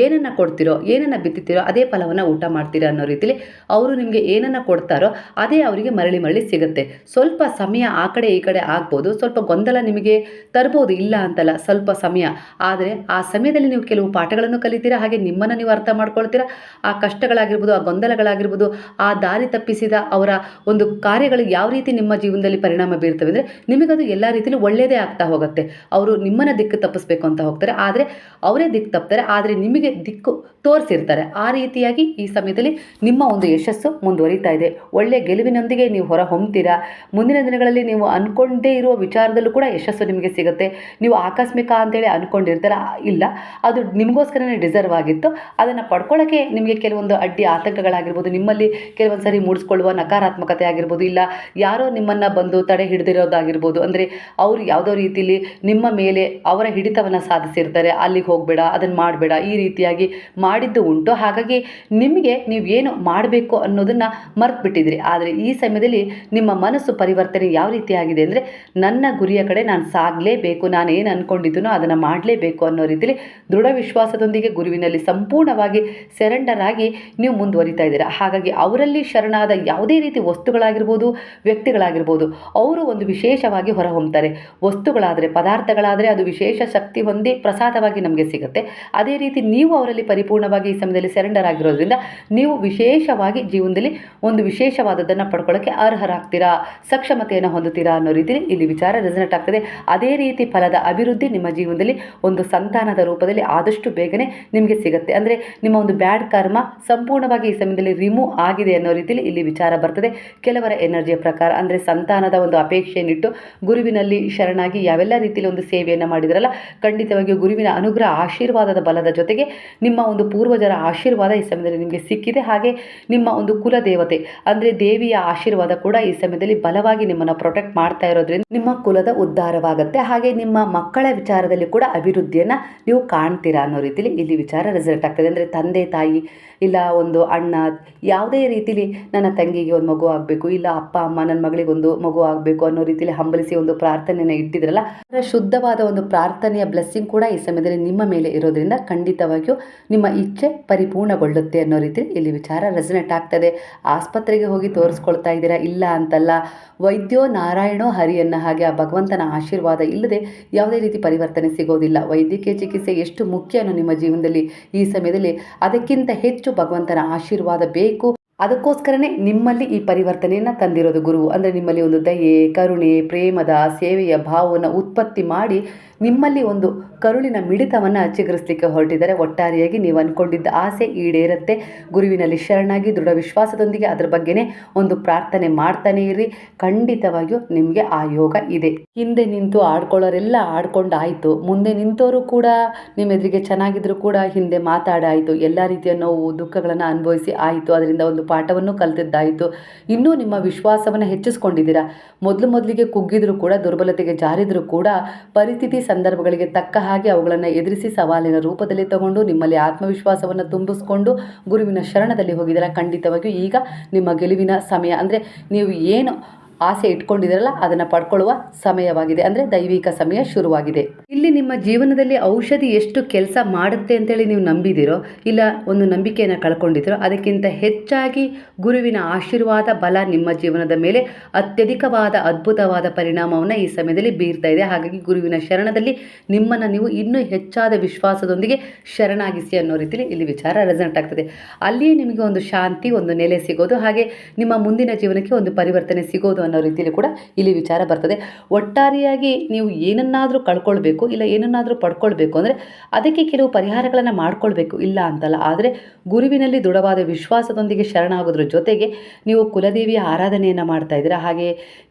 ಏನನ್ನು ಕೊಡ್ತಿರೋ, ಏನನ್ನು ಬಿತ್ತುತ್ತೀರೋ ಅದೇ ಫಲವನ್ನು ಊಟ ಮಾಡ್ತೀರಾ ಅನ್ನೋ ರೀತಿಯಲ್ಲಿ ಅವರು ನಿಮಗೆ ಏನನ್ನು ಕೊಡ್ತಾರೋ ಅದೇ ಅವರಿಗೆ ಮರಳಿ ಮರಳಿ ಸಿಗುತ್ತೆ. ಸ್ವಲ್ಪ ಸಮಯ ಆ ಕಡೆ ಈ ಕಡೆ ಆಗ್ಬೋದು. ಸ್ವಲ್ಪ ಗೊಂದಲ ನಿಮಗೆ ತರ್ಬೋದು ಇಲ್ಲ ಅಂತಲ್ಲ. ಸ್ವಲ್ಪ ಸಮಯ. ಆದರೆ ಆ ಸಮಯದಲ್ಲಿ ನೀವು ಕೆಲವು ಪಾಠಗಳನ್ನು ಕಲಿತೀರಾ? ಹಾಗೆ ನಿಮ್ಮನ್ನು ನೀವು ಅರ್ಥ ಮಾಡ್ಕೊಳ್ತೀರಾ? ಆ ಕಷ್ಟಗಳಾಗಿರ್ಬೋದು, ಆ ಗೊಂದಲಗಳಾಗಿರ್ಬೋದು, ಆ ದಾರಿ ತಪ್ಪಿಸಿದ ಅವರ ಒಂದು ಕಾರ್ಯಗಳು ಯಾವ ರೀತಿ ನಿಮ್ಮ ಜೀವನದಲ್ಲಿ ಪರಿಣಾಮ ಬೀರ್ತವೆ ಅಂದರೆ ನಿಮಗದು ಎಲ್ಲ ರೀತಿಯಲ್ಲೂ ಒಳ್ಳೆಯದೇ ಆಗ್ತಾ ಹೋಗುತ್ತೆ. ಅವರು ನಿಮ್ಮನ್ನು ದಿಕ್ಕು ತಪ್ಪಿಸ್ಬೇಕು ಅಂತ ಹೋಗ್ತಾರೆ. ಆದರೆ ಅವರೇ ದಿಕ್ಕು ತಪ್ತಾರೆ. ಆದರೆ ನಿಮಗೆ ದಿಕ್ಕು ತೋರಿಸಿರ್ತಾರೆ. ಆ ರೀತಿಯಾಗಿ ಈ ಸಮಯದಲ್ಲಿ ನಿಮ್ಮ ಒಂದು ಯಶಸ್ಸು ಮುಂದುವರಿತಾ ಇದೆ. ಒಳ್ಳೆಯ ಗೆಲುವಿನೊಂದಿಗೆ ನೀವು ಹೊರ ಹೊಮ್ತೀರಾ ಮುಂದಿನ ದಿನಗಳಲ್ಲಿ ನೀವು ಅಂದ್ಕೊಂಡೇ ಇರುವ ವಿಚಾರದಲ್ಲೂ ಕೂಡ ಯಶಸ್ಸು ನಿಮಗೆ ಸಿಗುತ್ತೆ. ನೀವು ಆಕಸ್ಮಿಕ ಅಂತೇಳಿ ಅಂದ್ಕೊಂಡಿರ್ತೀರ ಇಲ್ಲ. ಅದು ನಿಮಗೋಸ್ಕರನೇ ಡಿಸರ್ವ್ ಆಗಿತ್ತು. ಅದನ್ನು ಪಡ್ಕೊಳ್ಳೋಕ್ಕೆ ನಿಮಗೆ ಕೆಲವೊಂದು ಅಡ್ಡಿ ಆತಂಕಗಳಾಗಿರ್ಬೋದು, ನಿಮ್ಮಲ್ಲಿ ಕೆಲವೊಂದು ಸರಿ ಮೂಡಿಸ್ಕೊಳ್ಳುವ ನಕಾರಾತ್ಮಕತೆ ಆಗಿರ್ಬೋದು, ಇಲ್ಲ ಯಾರೋ ನಿಮ್ಮನ್ನು ಬಂದು ತಡೆ ಹಿಡಿದಿರೋದಾಗಿರ್ಬೋದು. ಅಂದರೆ ಅವರು ಯಾವುದೋ ರೀತಿಯಲ್ಲಿ ನಿಮ್ಮ ಮೇಲೆ ಅವರ ಹಿಡಿತವನ್ನು ಸಾಧಿಸಿರ್ತಾರೆ. ಅಲ್ಲಿಗೆ ಹೋಗಬೇಡ ಅದನ್ನು ಮಾಡಬೇಡ, ಈ ರೀತಿಯಾಗಿ ಮಾಡಿದ್ದು ಉಂಟು. ಹಾಗಾಗಿ ನಿಮಗೆ ನೀವು ಏನು ಮಾಡಬೇಕು ಅನ್ನೋದನ್ನು ಮರ್ತು ಬಿಟ್ಟಿದ್ರಿ ಆದರೆ ಈ ಸಮಯದಲ್ಲಿ ನಿಮ್ಮ ಮನಸ್ಸು ಪರಿವರ್ತನೆ ಯಾವ ರೀತಿ ಆಗಿದೆ ಅಂದರೆ ನನ್ನ ಗುರಿಯ ಕಡೆ ನಾನು ಸಾಗಲೇಬೇಕು, ನಾನು ಏನು ಅಂದ್ಕೊಂಡಿದ್ದೀನೋ ಅದನ್ನು ಮಾಡಲೇಬೇಕು ಅನ್ನೋ ರೀತಿಯಲ್ಲಿ ದೃಢ ವಿಶ್ವಾಸದೊಂದಿಗೆ ಗುರುವಿನಲ್ಲಿ ಸಂಪೂರ್ಣವಾಗಿ ಸೆರೆಂಡರ್ ಆಗಿ ನೀವು ಮುಂದುವರಿತಾ ಇದ್ದೀರಾ. ಹಾಗಾಗಿ ಅವರಲ್ಲಿ ಶರಣಾದ ಯಾವುದೇ ರೀತಿ ವಸ್ತುಗಳಾಗಿರ್ಬೋದು, ವ್ಯಕ್ತಿಗಳಾಗಿರ್ಬೋದು, ಅವರು ಒಂದು ವಿಶೇಷವಾಗಿ ಹೊರಹೊಮ್ತಾರೆ. ವಸ್ತುಗಳಾದರೆ ಪದಾರ್ಥಗಳಾದರೆ ಅದು ವಿಶೇಷ ಶಕ್ತಿ ಹೊಂದಿ ಪ್ರಸಾದವಾಗಿ ನಮಗೆ ಸಿಗುತ್ತೆ. ಅದೇ ರೀತಿ ನೀವು ಅವರಲ್ಲಿ ಪರಿಪೂರ್ಣವಾಗಿ ಈ ಸಮಯದಲ್ಲಿ ಸೆರೆಂಡರ್ ಆಗಿರೋದ್ರಿಂದ ನೀವು ವಿಶೇಷವಾಗಿ ಜೀವನದಲ್ಲಿ ಒಂದು ವಿಶೇಷವಾದದ್ದನ್ನು ಪಡ್ಕೊಳ್ಳೋಕ್ಕೆ ಅರ್ಹರಾಗ್ತೀರಾ, ಸಕ್ಷಮತೆಯನ್ನು ಹೊಂದುತ್ತೀರಾ ಅನ್ನೋ ರೀತಿಯಲ್ಲಿ ಇಲ್ಲಿ ವಿಚಾರ ರೆಸನೆಟ್ ಆಗ್ತದೆ. ಅದೇ ರೀತಿ ಫಲದ ಅಭಿವೃದ್ಧಿ ನಿಮ್ಮ ಜೀವನದಲ್ಲಿ ಒಂದು ಸಂತಾನದ ರೂಪದಲ್ಲಿ ಆದಷ್ಟು ಬೇಗನೆ ನಿಮಗೆ ಸಿಗುತ್ತೆ. ಅಂದರೆ ನಿಮ್ಮ ಒಂದು ಬ್ಯಾಡ್ ಕರ್ಮ ಸಂಪೂರ್ಣವಾಗಿ ಈ ಸಮಯದಲ್ಲಿ ರಿಮೂವ್ ಆಗಿದೆ ಅನ್ನೋ ರೀತಿಯಲ್ಲಿ ಇಲ್ಲಿ ವಿಚಾರ ಬರ್ತದೆ. ಕೆಲವರ ಎನರ್ಜಿಯ ಪ್ರಕಾರ ಅಂದರೆ ಸಂತಾನದ ಒಂದು ಅಪೇಕ್ಷೆಯನ್ನಿಟ್ಟು ಗುರುವಿನಲ್ಲಿ ಶರಣಾಗಿ ಯಾವೆಲ್ಲ ರೀತಿಯಲ್ಲಿ ಒಂದು ಸೇವೆಯನ್ನು ಮಾಡಿದ್ರಲ್ಲ, ಖಂಡಿತವಾಗಿಯೂ ಗುರುವಿನ ಅನುಗ್ರಹ ಆಶೀರ್ವಾದದ ಬಲದ ಜೊತೆಗೆ ನಿಮ್ಮ ಒಂದು ಪೂರ್ವಜರ ಆಶೀರ್ವಾದ ಈ ಸಮಯದಲ್ಲಿ ನಿಮಗೆ ಸಿಕ್ಕಿದೆ. ಹಾಗೆ ನಿಮ್ಮ ಒಂದು ಕುಲ ದೇವತೆ ಅಂದರೆ ದೇವಿಯ ಆಶೀರ್ವಾದ ಕೂಡ ಈ ಸಮಯದಲ್ಲಿ ಬಲವಾಗಿ ನಿಮ್ಮನ್ನು ಪ್ರೊಟೆಕ್ಟ್ ಮಾಡ್ತಾ ಇರೋದ್ರಿಂದ ನಿಮ್ಮ ಕುಲದ ಉದ್ಧಾರವಾಗುತ್ತೆ. ಹಾಗೆ ನಿಮ್ಮ ಮಕ್ಕಳ ವಿಚಾರದಲ್ಲಿ ಕೂಡ ಅಭಿವೃದ್ಧಿಯನ್ನು ನೀವು ಕಾಣ್ತೀರಾ ಅನ್ನೋ ರೀತಿಯಲ್ಲಿ ಇಲ್ಲಿ ವಿಚಾರ ರಿಸಲ್ಟ್ ಆಗ್ತದೆ. ಅಂದರೆ ತಂದೆ, ತಾಯಿ, ಇಲ್ಲ ಒಂದು ಅಣ್ಣ, ಯಾವುದೇ ರೀತಿಲಿ ನನ್ನ ತಂಗಿಗೆ ಒಂದು ಮಗು ಆಗಬೇಕು, ಇಲ್ಲ ಅಪ್ಪ, ಅಮ್ಮ ನನ್ನ ಮಗಳಿಗೆ ಒಂದು ಮಗು ಆಗಬೇಕು ಅನ್ನೋ ರೀತಿಯಲ್ಲಿ ಹಂಬಲಿಸಿ ಒಂದು ಪ್ರಾರ್ಥನೆಯನ್ನು ಇಟ್ಟಿದ್ರಲ್ಲ ಶುದ್ಧವಾದ ಒಂದು ಪ್ರಾರ್ಥನೆಯ ಬ್ಲೆಸ್ಸಿಂಗ್ ಕೂಡ ಈ ಸಮಯದಲ್ಲಿ ನಿಮ್ಮ ಮೇಲೆ ಇರೋದ್ರಿಂದ ಖಂಡಿತವಾಗಿಯೂ ನಿಮ್ಮ ಇಚ್ಛೆ ಪರಿಪೂರ್ಣಗೊಳ್ಳುತ್ತೆ ಅನ್ನೋ ರೀತಿ ಇಲ್ಲಿ ವಿಚಾರ ರೆಸನೆಟ್ ಆಗ್ತದೆ. ಆಸ್ಪತ್ರೆಗೆ ಹೋಗಿ ತೋರಿಸ್ಕೊಳ್ತಾ ಇದ್ದೀರಾ? ಇಲ್ಲ ಅಂತಲ್ಲ. ವೈದ್ಯೋ ನಾರಾಯಣೋ ಹರಿಯನ್ನ ಹಾಗೆ ಆ ಭಗವಂತನ ಆಶೀರ್ವಾದ ಇಲ್ಲದೆ ಯಾವುದೇ ರೀತಿ ಪರಿವರ್ತನೆ ಸಿಗೋದಿಲ್ಲ. ವೈದ್ಯಕೀಯ ಚಿಕಿತ್ಸೆ ಎಷ್ಟು ಮುಖ್ಯನೋ ನಿಮ್ಮ ಜೀವನದಲ್ಲಿ ಈ ಸಮಯದಲ್ಲಿ ಅದಕ್ಕಿಂತ ಹೆಚ್ಚು ಭಗವಂತನ ಆಶೀರ್ವಾದ ಬೇಕು. ಅದಕ್ಕೋಸ್ಕರನೇ ನಿಮ್ಮಲ್ಲಿ ಈ ಪರಿವರ್ತನೆಯನ್ನು ತಂದಿರೋದು ಗುರು. ಅಂದರೆ ನಿಮ್ಮಲ್ಲಿ ಒಂದು ದಯೆ, ಕರುಣೆ, ಪ್ರೇಮದ, ಸೇವೆಯ ಭಾವವನ್ನು ಉತ್ಪತ್ತಿ ಮಾಡಿ ನಿಮ್ಮಲ್ಲಿ ಒಂದು ಕರುಳಿನ ಮಿಡಿತವನ್ನು ಚಿಗುರಿಸಲಿಕ್ಕೆ ಹೊರಟಿದ್ದಾರೆ. ಒಟ್ಟಾರೆಯಾಗಿ ನೀವು ಅಂದ್ಕೊಂಡಿದ್ದ ಆಸೆ ಈಡೇರುತ್ತೆ. ಗುರುವಿನಲ್ಲಿ ಶರಣಾಗಿ, ದೃಢ ವಿಶ್ವಾಸದೊಂದಿಗೆ ಅದರ ಬಗ್ಗೆನೇ ಒಂದು ಪ್ರಾರ್ಥನೆ ಮಾಡ್ತಾನೆ ಇರಿ ಖಂಡಿತವಾಗಿಯೂ ನಿಮಗೆ ಆ ಯೋಗ ಇದೆ. ಹಿಂದೆ ನಿಂತು ಆಡ್ಕೊಳ್ಳೋರೆಲ್ಲ ಆಡ್ಕೊಂಡಾಯಿತು. ಮುಂದೆ ನಿಂತವರು ಕೂಡ ನಿಮ್ಮ ಎದುರಿಗೆ ಚೆನ್ನಾಗಿದ್ರು ಕೂಡ ಹಿಂದೆ ಮಾತಾಡಾಯಿತು. ಎಲ್ಲ ರೀತಿಯ ನೋವು, ದುಃಖಗಳನ್ನು ಅನುಭವಿಸಿ ಆಯಿತು. ಅದರಿಂದ ಒಂದು ಪಾಠವನ್ನು ಕಲಿತಿದ್ದಾಯಿತು. ಇನ್ನೂ ನಿಮ್ಮ ವಿಶ್ವಾಸವನ್ನು ಹೆಚ್ಚಿಸ್ಕೊಂಡಿದ್ದೀರಾ? ಮೊದಲು ಮೊದಲಿಗೆ ಕುಗ್ಗಿದ್ರು ಕೂಡ, ದುರ್ಬಲತೆಗೆ ಜಾರಿದರೂ ಕೂಡ, ಪರಿಸ್ಥಿತಿ ಸಂದರ್ಭಗಳಿಗೆ ತಕ್ಕ ಹಾಗೆ ಅವುಗಳನ್ನು ಎದುರಿಸಿ ಸವಾಲಿನ ರೂಪದಲ್ಲಿ ತಗೊಂಡು, ನಿಮ್ಮಲ್ಲಿ ಆತ್ಮವಿಶ್ವಾಸವನ್ನು ತುಂಬಿಸ್ಕೊಂಡು ಗುರುವಿನ ಶರಣದಲ್ಲಿ ಹೋಗಿದ್ದೀರಾ ಖಂಡಿತವಾಗಿಯೂ ಈಗ ನಿಮ್ಮ ಗೆಲುವಿನ ಸಮಯ. ಅಂದರೆ ನೀವು ಏನು ಆಸೆ ಇಟ್ಕೊಂಡಿದ್ರಲ್ಲ, ಅದನ್ನು ಪಡ್ಕೊಳ್ಳುವ ಸಮಯವಾಗಿದೆ. ಅಂದರೆ ದೈವಿಕ ಸಮಯ ಶುರುವಾಗಿದೆ. ಇಲ್ಲಿ ನಿಮ್ಮ ಜೀವನದಲ್ಲಿ ಔಷಧಿ ಎಷ್ಟು ಕೆಲಸ ಮಾಡುತ್ತೆ ಅಂತೇಳಿ ನೀವು ನಂಬಿದಿರೋ, ಇಲ್ಲ ಒಂದು ನಂಬಿಕೆಯನ್ನು ಕಳ್ಕೊಂಡಿದ್ದೀರೋ ಅದಕ್ಕಿಂತ ಹೆಚ್ಚಾಗಿ ಗುರುವಿನ ಆಶೀರ್ವಾದ, ಬಲ ನಿಮ್ಮ ಜೀವನದ ಮೇಲೆ ಅತ್ಯಧಿಕವಾದ, ಅದ್ಭುತವಾದ ಪರಿಣಾಮವನ್ನು ಈ ಸಮಯದಲ್ಲಿ ಬೀರ್ತಾ ಇದೆ. ಹಾಗಾಗಿ ಗುರುವಿನ ಶರಣದಲ್ಲಿ ನಿಮ್ಮನ್ನು ನೀವು ಇನ್ನೂ ಹೆಚ್ಚಾದ ವಿಶ್ವಾಸದೊಂದಿಗೆ ಶರಣಾಗಿಸಿ ಅನ್ನೋ ರೀತಿಯಲ್ಲಿ ಇಲ್ಲಿ ವಿಚಾರ ರೆಸೆಂಟ್ ಆಗ್ತದೆ. ಅಲ್ಲಿಯೇ ನಿಮಗೆ ಒಂದು ಶಾಂತಿ, ಒಂದು ನೆಲೆ ಸಿಗೋದು. ಹಾಗೆ ನಿಮ್ಮ ಮುಂದಿನ ಜೀವನಕ್ಕೆ ಒಂದು ಪರಿವರ್ತನೆ ಸಿಗೋದು ಅನ್ನೋ ರೀತಿಯಲ್ಲಿ ಕೂಡ ಇಲ್ಲಿ ವಿಚಾರ ಬರ್ತದೆ. ಒಟ್ಟಾರೆಯಾಗಿ ನೀವು ಏನನ್ನಾದರೂ ಕಳ್ಕೊಳ್ಬೇಕು, ಇಲ್ಲ ಏನನ್ನಾದರೂ ಪಡ್ಕೊಳ್ಬೇಕು ಅಂದರೆ ಅದಕ್ಕೆ ಕೆಲವು ಪರಿಹಾರಗಳನ್ನು ಮಾಡ್ಕೊಳ್ಬೇಕು, ಇಲ್ಲ ಅಂತಲ್ಲ. ಆದರೆ ಗುರುವಿನಲ್ಲಿ ದೃಢವಾದ ವಿಶ್ವಾಸದೊಂದಿಗೆ ಶರಣಾಗೋದ್ರ ಜೊತೆಗೆ ನೀವು ಕುಲದೇವಿಯ ಆರಾಧನೆಯನ್ನು ಮಾಡ್ತಾ ಇದ್ದೀರಾ, ಹಾಗೆ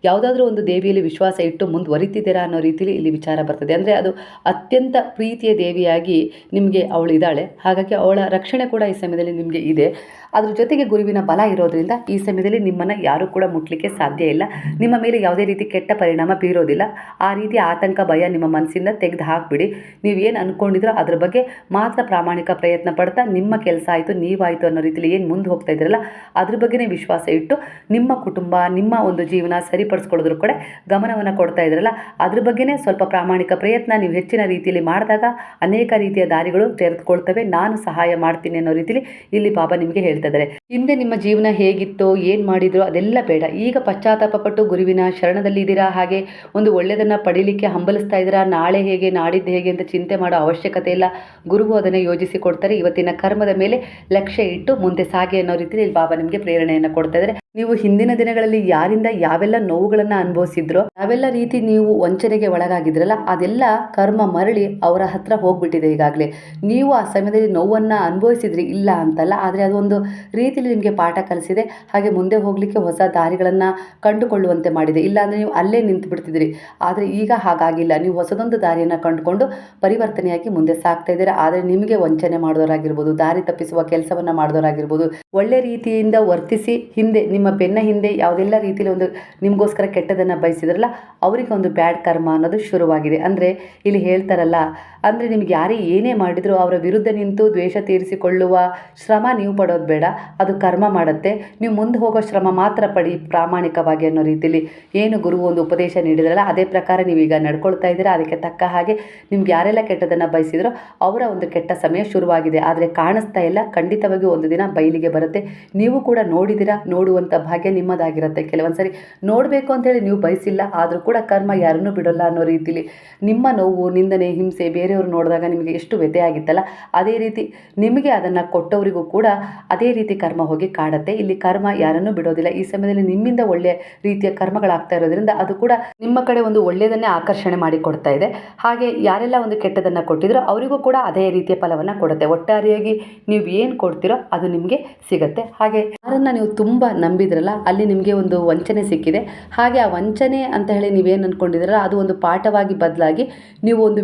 ಯಾವುದಾದ್ರೂ ಒಂದು ದೇವಿಯಲ್ಲಿ ವಿಶ್ವಾಸ ಇಟ್ಟು ಮುಂದುವರಿತಿದ್ದೀರಾ ಅನ್ನೋ ರೀತಿಯಲ್ಲಿ ಇಲ್ಲಿ ವಿಚಾರ ಬರ್ತದೆ. ಅಂದರೆ ಅದು ಅತ್ಯಂತ ಪ್ರೀತಿಯ ದೇವಿಯಾಗಿ ನಿಮಗೆ ಅವಳು ಇದ್ದಾಳೆ, ಹಾಗಾಗಿ ಅವಳ ರಕ್ಷಣೆ ಕೂಡ ಈ ಸಮಯದಲ್ಲಿ ನಿಮಗೆ ಇದೆ. ಅದ್ರ ಜೊತೆಗೆ ಗುರುವಿನ ಬಲ ಇರೋದ್ರಿಂದ ಈ ಸಮಯದಲ್ಲಿ ನಿಮ್ಮನ್ನು ಯಾರೂ ಕೂಡ ಮುಟ್ಲಿಕ್ಕೆ ಸಾಧ್ಯ ಇಲ್ಲ. ನಿಮ್ಮ ಮೇಲೆ ಯಾವುದೇ ರೀತಿ ಕೆಟ್ಟ ಪರಿಣಾಮ ಬೀರೋದಿಲ್ಲ. ಆ ರೀತಿ ಆತಂಕ, ಭಯ ನಿಮ್ಮ ಮನಸ್ಸಿಂದ ತೆಗೆದು ಹಾಕಿಬಿಡಿ ನೀವು ಏನು ಅಂದ್ಕೊಂಡಿದ್ರೋ ಅದ್ರ ಬಗ್ಗೆ ಮಾತ್ರ ಪ್ರಾಮಾಣಿಕ ಪ್ರಯತ್ನ ಪಡ್ತಾ ನಿಮ್ಮ ಕೆಲಸ ಆಯಿತು, ನೀವಾಯಿತು ಅನ್ನೋ ರೀತಿಯಲ್ಲಿ ಏನು ಮುಂದೆ ಹೋಗ್ತಾ ಇದ್ರಲ್ಲ, ಅದ್ರ ಬಗ್ಗೆನೇ ವಿಶ್ವಾಸ ಇಟ್ಟು ನಿಮ್ಮ ಕುಟುಂಬ, ನಿಮ್ಮ ಒಂದು ಜೀವನ ಸರಿಪಡಿಸ್ಕೊಳ್ಳೋದ್ರ ಕಡೆ ಗಮನವನ್ನು ಕೊಡ್ತಾ ಇದ್ರಲ್ಲ, ಅದ್ರ ಬಗ್ಗೆನೇ ಸ್ವಲ್ಪ ಪ್ರಾಮಾಣಿಕ ಪ್ರಯತ್ನ ನೀವು ಹೆಚ್ಚಿನ ರೀತಿಯಲ್ಲಿ ಮಾಡಿದಾಗ ಅನೇಕ ರೀತಿಯ ದಾರಿಗಳು ತೆರೆದುಕೊಳ್ತವೆ. ನಾನು ಸಹಾಯ ಮಾಡ್ತೀನಿ ಅನ್ನೋ ರೀತಿಲಿ ಇಲ್ಲಿ ಬಾಬಾ ನಿಮಗೆ ಹೇಳ್ತಾ ಇದ್ದಾರೆ. ಹಿಂದೆ ನಿಮ್ಮ ಜೀವನ ಹೇಗಿತ್ತು, ಏನು ಮಾಡಿದ್ರು ಅದೆಲ್ಲ ಬೇಡ. ಈಗ ಪಶ್ಚಾತ್ತಾಪ ಪಟ್ಟು ಗುರುವಿನ ಶರಣದಲ್ಲಿ ಇದ್ದೀರಾ ಹಾಗೆ ಒಂದು ಒಳ್ಳೆಯದನ್ನು ಪಡೀಲಿಕ್ಕೆ ಹಂಬಲಿಸ್ತಾ ಇದ್ದೀರಾ? ನಾಳೆ ಹೇಗೆ? ನಾಡಿದ್ದು ಹೇಗೆ ಅಂತ ಚಿಂತೆ ಮಾಡೋ ಅವಶ್ಯಕತೆ ಇಲ್ಲ. ಗುರುವು ಅದನ್ನು ಯೋಜಿಸಿ ಕೊಡ್ತಾರೆ. ಇವತ್ತಿನ ಕರ್ಮದ ಮೇಲೆ ಲಕ್ಷ್ಯ ಇಟ್ಟು ಮುಂದೆ ಸಾಗಿ ಅನ್ನೋ ರೀತಿಯಲ್ಲಿ ಬಾಬಾ ನಿಮಗೆ ಪ್ರೇರಣೆಯನ್ನು ಕೊಡ್ತಾ ಇದ್ದಾರೆ. ನೀವು ಹಿಂದಿನ ದಿನಗಳಲ್ಲಿ ಯಾರಿಂದ ಯಾವೆಲ್ಲ ನೋವುಗಳನ್ನು ಅನುಭವಿಸಿದ್ರೋ, ಯಾವೆಲ್ಲ ರೀತಿ ನೀವು ವಂಚನೆಗೆ ಒಳಗಾಗಿದ್ರಲ್ಲ, ಅದೆಲ್ಲ ಕರ್ಮ ಮರಳಿ ಅವರ ಹತ್ರ ಹೋಗ್ಬಿಟ್ಟಿದೆ ಈಗಾಗಲೇ. ನೀವು ಆ ಸಮಯದಲ್ಲಿ ನೋವನ್ನು ಅನುಭವಿಸಿದ್ರಿ ಇಲ್ಲ ಅಂತಲ್ಲ, ಆದರೆ ಅದೊಂದು ರೀತಿಯಲ್ಲಿ ನಿಮಗೆ ಪಾಠ ಕಲಿಸಿದೆ, ಹಾಗೆ ಮುಂದೆ ಹೋಗಲಿಕ್ಕೆ ಹೊಸ ದಾರಿಗಳನ್ನು ಕಂಡುಕೊಳ್ಳುವಂತೆ ಮಾಡಿದೆ. ಇಲ್ಲಾಂದರೆ ನೀವು ಅಲ್ಲೇ ನಿಂತು ಬಿಡ್ತಿದ್ರಿ ಆದರೆ ಈಗ ಹಾಗಾಗಿಲ್ಲ. ನೀವು ಹೊಸದೊಂದು ದಾರಿಯನ್ನು ಕಂಡುಕೊಂಡು ಪರಿವರ್ತನೆಯಾಗಿ ಮುಂದೆ ಸಾಗ್ತಾ ಇದ್ದೀರಾ. ಆದರೆ ನಿಮಗೆ ವಂಚನೆ ಮಾಡೋರಾಗಿರ್ಬೋದು, ದಾರಿ ತಪ್ಪಿಸುವ ಕೆಲಸವನ್ನು ಮಾಡಿದವರಾಗಿರ್ಬೋದು ಒಳ್ಳೆ ರೀತಿಯಿಂದ ವರ್ತಿಸಿ ಹಿಂದೆ ನಿಮ್ಮ ಬೆನ್ನ ಹಿಂದೆ ಯಾವುದೆಲ್ಲ ರೀತಿಯಲ್ಲಿ ಒಂದು ನಿಮಗೋಸ್ಕರ ಕೆಟ್ಟದನ್ನು ಬಯಸಿದ್ರಲ್ಲ, ಅವರಿಗೆ ಒಂದು ಬ್ಯಾಡ್ ಕರ್ಮ ಅನ್ನೋದು ಶುರುವಾಗಿದೆ. ಅಂದರೆ ಇಲ್ಲಿ ಹೇಳ್ತಾರಲ್ಲ ಅಂದರೆ ನಿಮ್ಗೆ ಯಾರೇ ಏನೇ ಮಾಡಿದರೂ ಅವರ ವಿರುದ್ಧ ನಿಂತು ದ್ವೇಷ ತೀರಿಸಿಕೊಳ್ಳುವ ಶ್ರಮ ನೀವು ಪಡೋದು ಬೇಡ, ಅದು ಕರ್ಮ ಮಾಡುತ್ತೆ. ನೀವು ಮುಂದೆ ಹೋಗೋ ಶ್ರಮ ಮಾತ್ರ ಪಡಿ ಪ್ರಾಮಾಣಿಕವಾಗಿ ಅನ್ನೋ ರೀತಿಯಲ್ಲಿ ಏನು ಗುರು ಒಂದು ಉಪದೇಶ ನೀಡಿದ್ರಲ್ಲ, ಅದೇ ಪ್ರಕಾರ ನೀವೀಗ ನಡ್ಕೊಳ್ತಾ ಇದ್ದೀರಾ, ಅದಕ್ಕೆ ತಕ್ಕ ಹಾಗೆ ನಿಮ್ಗೆ ಯಾರೆಲ್ಲ ಕೆಟ್ಟದನ್ನು ಬಯಸಿದ್ರೋ ಅವರ ಒಂದು ಕೆಟ್ಟ ಸಮಯ ಶುರುವಾಗಿದೆ. ಆದರೆ ಕಾಣಿಸ್ತಾ ಇಲ್ಲ, ಖಂಡಿತವಾಗಿ ಒಂದು ದಿನ ಬಯಲಿಗೆ ಬರುತ್ತೆ. ನೀವು ಕೂಡ ನೋಡಿದಿರಾ ನೋಡುವಂಥ ಭಾಗ್ಯ ನಿಮ್ಮದಾಗಿರುತ್ತೆ. ಕೆಲವೊಂದು ಸರಿ ನೋಡಬೇಕು ಅಂತೇಳಿ ನೀವು ಬಯಸಿಲ್ಲ, ಆದರೂ ಕೂಡ ಕರ್ಮ ಯಾರನ್ನೂ ಬಿಡೋಲ್ಲ ಅನ್ನೋ ರೀತಿಲಿ. ನಿಮ್ಮ ನೋವು, ನಿಂದನೆ, ಹಿಂಸೆ ಬೇರೆಯವರು ನೋಡಿದಾಗ ನಿಮಗೆ ಎಷ್ಟು ವ್ಯಥೆ ಆಗಿತ್ತಲ್ಲ, ಅದೇ ರೀತಿ ನಿಮಗೆ ಅದನ್ನು ಕೊಟ್ಟವರಿಗೂ ಕೂಡ ಅದೇ ರೀತಿ ಕರ್ಮ ಹೋಗಿ ಕಾಡತ್ತೆ. ಇಲ್ಲಿ ಕರ್ಮ ಯಾರನ್ನೂ ಬಿಡೋದಿಲ್ಲ. ಈ ಸಮಯದಲ್ಲಿ ನಿಮ್ಮಿಂದ ಒಳ್ಳೆಯ ರೀತಿಯ ಕರ್ಮಗಳಾಗ್ತಾ ಇರೋದ್ರಿಂದ ಅದು ಕೂಡ ನಿಮ್ಮ ಕಡೆ ಒಂದು ಒಳ್ಳೆಯದನ್ನೇ ಆಕರ್ಷಣೆ ಮಾಡಿ ಕೊಡ್ತಾ ಇದೆ. ಹಾಗೆ ಯಾರೆಲ್ಲ ಒಂದು ಕೆಟ್ಟದನ್ನು ಕೊಟ್ಟಿದ್ರೋ ಅವರಿಗೂ ಕೂಡ ಅದೇ ರೀತಿಯ ಫಲವನ್ನು ಕೊಡುತ್ತೆ. ಒಟ್ಟಾರೆಯಾಗಿ ನೀವು ಏನು ಕೊಡ್ತೀರೋ ಅದು ನಿಮಗೆ ಸಿಗುತ್ತೆ. ಹಾಗೆ ಯಾರನ್ನು ನೀವು ತುಂಬ ನಂಬಿದ್ರಲ್ಲ, ಅಲ್ಲಿ ನಿಮಗೆ ಒಂದು ವಂಚನೆ ಸಿಕ್ಕಿದೆ. ಹಾಗೆ ಆ ವಂಚನೆ ಅಂತ ಹೇಳಿ ನೀವೇನು ಅಂದ್ಕೊಂಡಿದ್ರಲ್ಲ ಅದು ಒಂದು ಪಾಠವಾಗಿ ಬದಲಾಗಿ ನೀವು ಒಂದು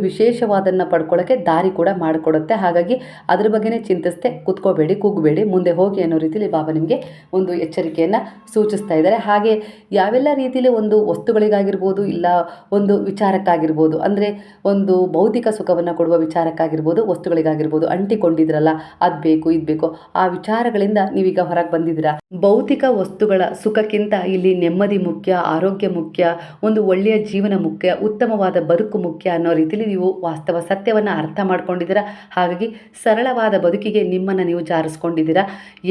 ವಿಶೇಷವಾದನ್ನು ಪಡ್ಕೊಳ್ಳೋಕ್ಕೆ ದಾರಿ ಕೂಡ ಮಾಡಿಕೊಡುತ್ತೆ. ಹಾಗಾಗಿ ಅದ್ರ ಬಗ್ಗೆನೇ ಚಿಂತಿಸ್ತೆ ಕೂತ್ಕೋಬೇಡಿ, ಕೂಗಬೇಡಿ, ಮುಂದೆ ಹೋಗಿ ಅನ್ನೋ ರೀತಿಯಲ್ಲಿ ಬಾಬಾ ನಿಮಗೆ ಒಂದು ಎಚ್ಚರಿಕೆಯನ್ನು ಸೂಚಿಸ್ತಾ ಇದ್ದಾರೆ. ಹಾಗೆ ಯಾವೆಲ್ಲ ರೀತಿಯಲ್ಲಿ ಒಂದು ವಸ್ತುಗಳಿಗಾಗಿರ್ಬೋದು ಇಲ್ಲ ಒಂದು ವಿಚಾರಕ್ಕಾಗಿರ್ಬೋದು, ಅಂದರೆ ಒಂದು ಭೌತಿಕ ಸುಖವನ್ನು ಕೊಡುವ ವಿಚಾರಕ್ಕಾಗಿರ್ಬೋದು, ವಸ್ತುಗಳಿಗಾಗಿರ್ಬೋದು ಅಂಟಿಕೊಂಡಿದ್ರಲ್ಲ, ಅದು ಬೇಕು, ಇದು ಬೇಕು, ಆ ವಿಚಾರಗಳಿಂದ ನೀವೀಗ ಹೊರಗೆ ಬಂದಿದ್ದೀರಾ? ಭೌತಿಕ ವಸ್ತುಗಳ ಸುಖಕ್ಕಿಂತ ಇಲ್ಲಿ ನೆಮ್ಮದಿ ಮುಖ್ಯ, ಆರೋಗ್ಯ ಮುಖ್ಯ, ಒಂದು ಒಳ್ಳೆಯ ಜೀವನ ಮುಖ್ಯ, ಉತ್ತಮವಾದ ಬದುಕು ಮುಖ್ಯ ಅನ್ನೋ ರೀತಿಯಲ್ಲಿ ನೀವು ವಾಸ್ತವ ಸತ್ಯವನ್ನು ಅರ್ಥ ಮಾಡ್ಕೊಂಡಿದ್ದೀರಾ? ಹಾಗಾಗಿ ಸರಳವಾದ ಬದುಕಿಗೆ ನಿಮ್ಮನ್ನು ನೀವು ಜಾರಿಸ್ಕೊಂಡಿದ್ದೀರಾ?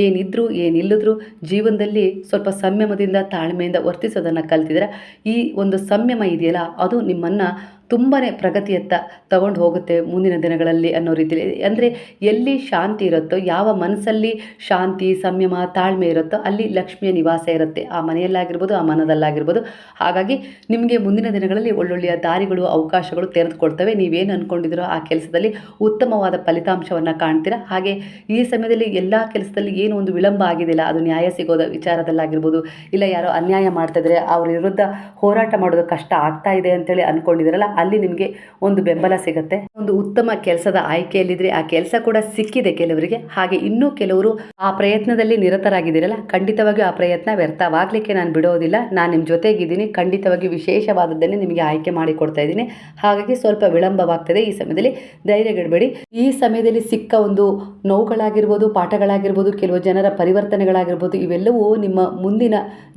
ಏನಿದ್ರು, ಏನಿಲ್ಲದ್ರು ಜೀವನದಲ್ಲಿ ಸ್ವಲ್ಪ ಸಂಯಮದಿಂದ ತಾಳ್ಮೆಯಿಂದ ವರ್ತಿಸೋದನ್ನು ಕಲ್ತಿದ್ದೀರಾ? ಈ ಒಂದು ಸಂಯಮ ಇದೆಯಲ್ಲ, ಅದು ನಿಮ್ಮನ್ನು ತುಂಬಾ ಪ್ರಗತಿಯತ್ತ ತಗೊಂಡು ಹೋಗುತ್ತೆ ಮುಂದಿನ ದಿನಗಳಲ್ಲಿ ಅನ್ನೋ ರೀತಿಯಲ್ಲಿ ಅಂದರೆ ಎಲ್ಲಿ ಶಾಂತಿ ಇರುತ್ತೋ, ಯಾವ ಮನಸ್ಸಲ್ಲಿ ಶಾಂತಿ, ಸಂಯಮ, ತಾಳ್ಮೆ ಇರುತ್ತೋ, ಅಲ್ಲಿ ಲಕ್ಷ್ಮಿಯ ನಿವಾಸ ಇರುತ್ತೆ. ಆ ಮನೆಯಲ್ಲಾಗಿರ್ಬೋದು, ಆ ಮನದಲ್ಲಾಗಿರ್ಬೋದು. ಹಾಗಾಗಿ ನಿಮಗೆ ಮುಂದಿನ ದಿನಗಳಲ್ಲಿ ಒಳ್ಳೊಳ್ಳೆಯ ದಾರಿಗಳು, ಅವಕಾಶಗಳು ತೆರೆದುಕೊಳ್ತವೆ. ನೀವೇನು ಅಂದ್ಕೊಂಡಿದ್ದೀರೋ ಆ ಕೆಲಸದಲ್ಲಿ ಉತ್ತಮವಾದ ಫಲಿತಾಂಶವನ್ನು ಕಾಣ್ತೀರಾ? ಹಾಗೆ ಈ ಸಮಯದಲ್ಲಿ ಎಲ್ಲ ಕೆಲಸದಲ್ಲಿ ಏನು ಒಂದು ವಿಳಂಬ ಆಗಿದೆಯಲ್ಲ ಅದು ನ್ಯಾಯ ಸಿಗೋದ ವಿಚಾರದಲ್ಲಾಗಿರ್ಬೋದು, ಇಲ್ಲ ಯಾರೋ ಅನ್ಯಾಯ ಮಾಡ್ತಿದ್ರೆ ಅವ್ರ ವಿರುದ್ಧ ಹೋರಾಟ ಮಾಡೋದು ಕಷ್ಟ ಆಗ್ತಾ ಇದೆ ಅಂತೇಳಿ ಅಂದ್ಕೊಂಡಿದ್ದೀರಲ್ಲ ಅಲ್ಲಿ ನಿಮಗೆ ಒಂದು ಬೆಂಬಲ ಸಿಗುತ್ತೆ. ಒಂದು ಉತ್ತಮ ಕೆಲಸದ ಆಯ್ಕೆಯಲ್ಲಿದ್ರೆ ಆ ಕೆಲಸ ಕೂಡ ಸಿಕ್ಕಿದೆ ಕೆಲವರಿಗೆ. ಹಾಗೆ ಇನ್ನೂ ಕೆಲವರು ಆ ಪ್ರಯತ್ನದಲ್ಲಿ ನಿರತರಾಗಿದ್ದೀರಲ್ಲ, ಖಂಡಿತವಾಗಿಯೂ ಆ ಪ್ರಯತ್ನ ವ್ಯರ್ಥವಾಗಲಿಕ್ಕೆ ನಾನು ಬಿಡೋದಿಲ್ಲ. ನಾನು ನಿಮ್ಮ ಜೊತೆಗಿದ್ದೀನಿ. ಖಂಡಿತವಾಗಿ ವಿಶೇಷವಾದದ್ದನ್ನೇ ನಿಮಗೆ ಆಯ್ಕೆ ಮಾಡಿಕೊಡ್ತಾ ಇದ್ದೀನಿ. ಹಾಗಾಗಿ ಸ್ವಲ್ಪ ವಿಳಂಬವಾಗ್ತದೆ ಈ ಸಮಯದಲ್ಲಿ. ಧೈರ್ಯಗೆಡಬೇಡಿ ಈ ಸಮಯದಲ್ಲಿ ಸಿಕ್ಕ ಒಂದು ನೋವುಗಳಾಗಿರ್ಬೋದು, ಪಾಠಗಳಾಗಿರ್ಬೋದು, ಕೆಲವು ಜನರ ಪರಿವರ್ತನೆಗಳಾಗಿರ್ಬೋದು, ಇವೆಲ್ಲವೂ ನಿಮ್ಮ ಮುಂದಿನ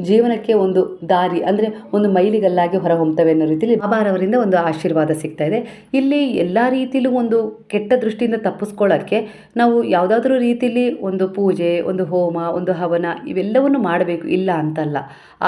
ಜೀವನಕ್ಕೆ ಒಂದು ದಾರಿ, ಅಂದರೆ ಒಂದು ಮೈಲಿಗಲ್ಲಾಗಿ ಹೊರಹೊಮ್ಮುತ್ತವೆ ಅನ್ನೋ ರೀತಿಯಲ್ಲಿ ಬಾಬಾರವರಿಂದ ಒಂದು ಆಶೀರ್ವಾದ ಸಿಗ್ತಾ ಇದೆ. ಇಲ್ಲಿ ಎಲ್ಲ ರೀತಿಯಲ್ಲೂ ಒಂದು ಕೆಟ್ಟ ದೃಷ್ಟಿಯಿಂದ ತಪ್ಪಿಸ್ಕೊಳ್ಳೋಕ್ಕೆ ನಾವು ಯಾವುದಾದ್ರೂ ರೀತಿಯಲ್ಲಿ ಒಂದು ಪೂಜೆ, ಒಂದು ಹೋಮ, ಒಂದು ಹವನ ಇವೆಲ್ಲವನ್ನು ಮಾಡಬೇಕು, ಇಲ್ಲ ಅಂತಲ್ಲ.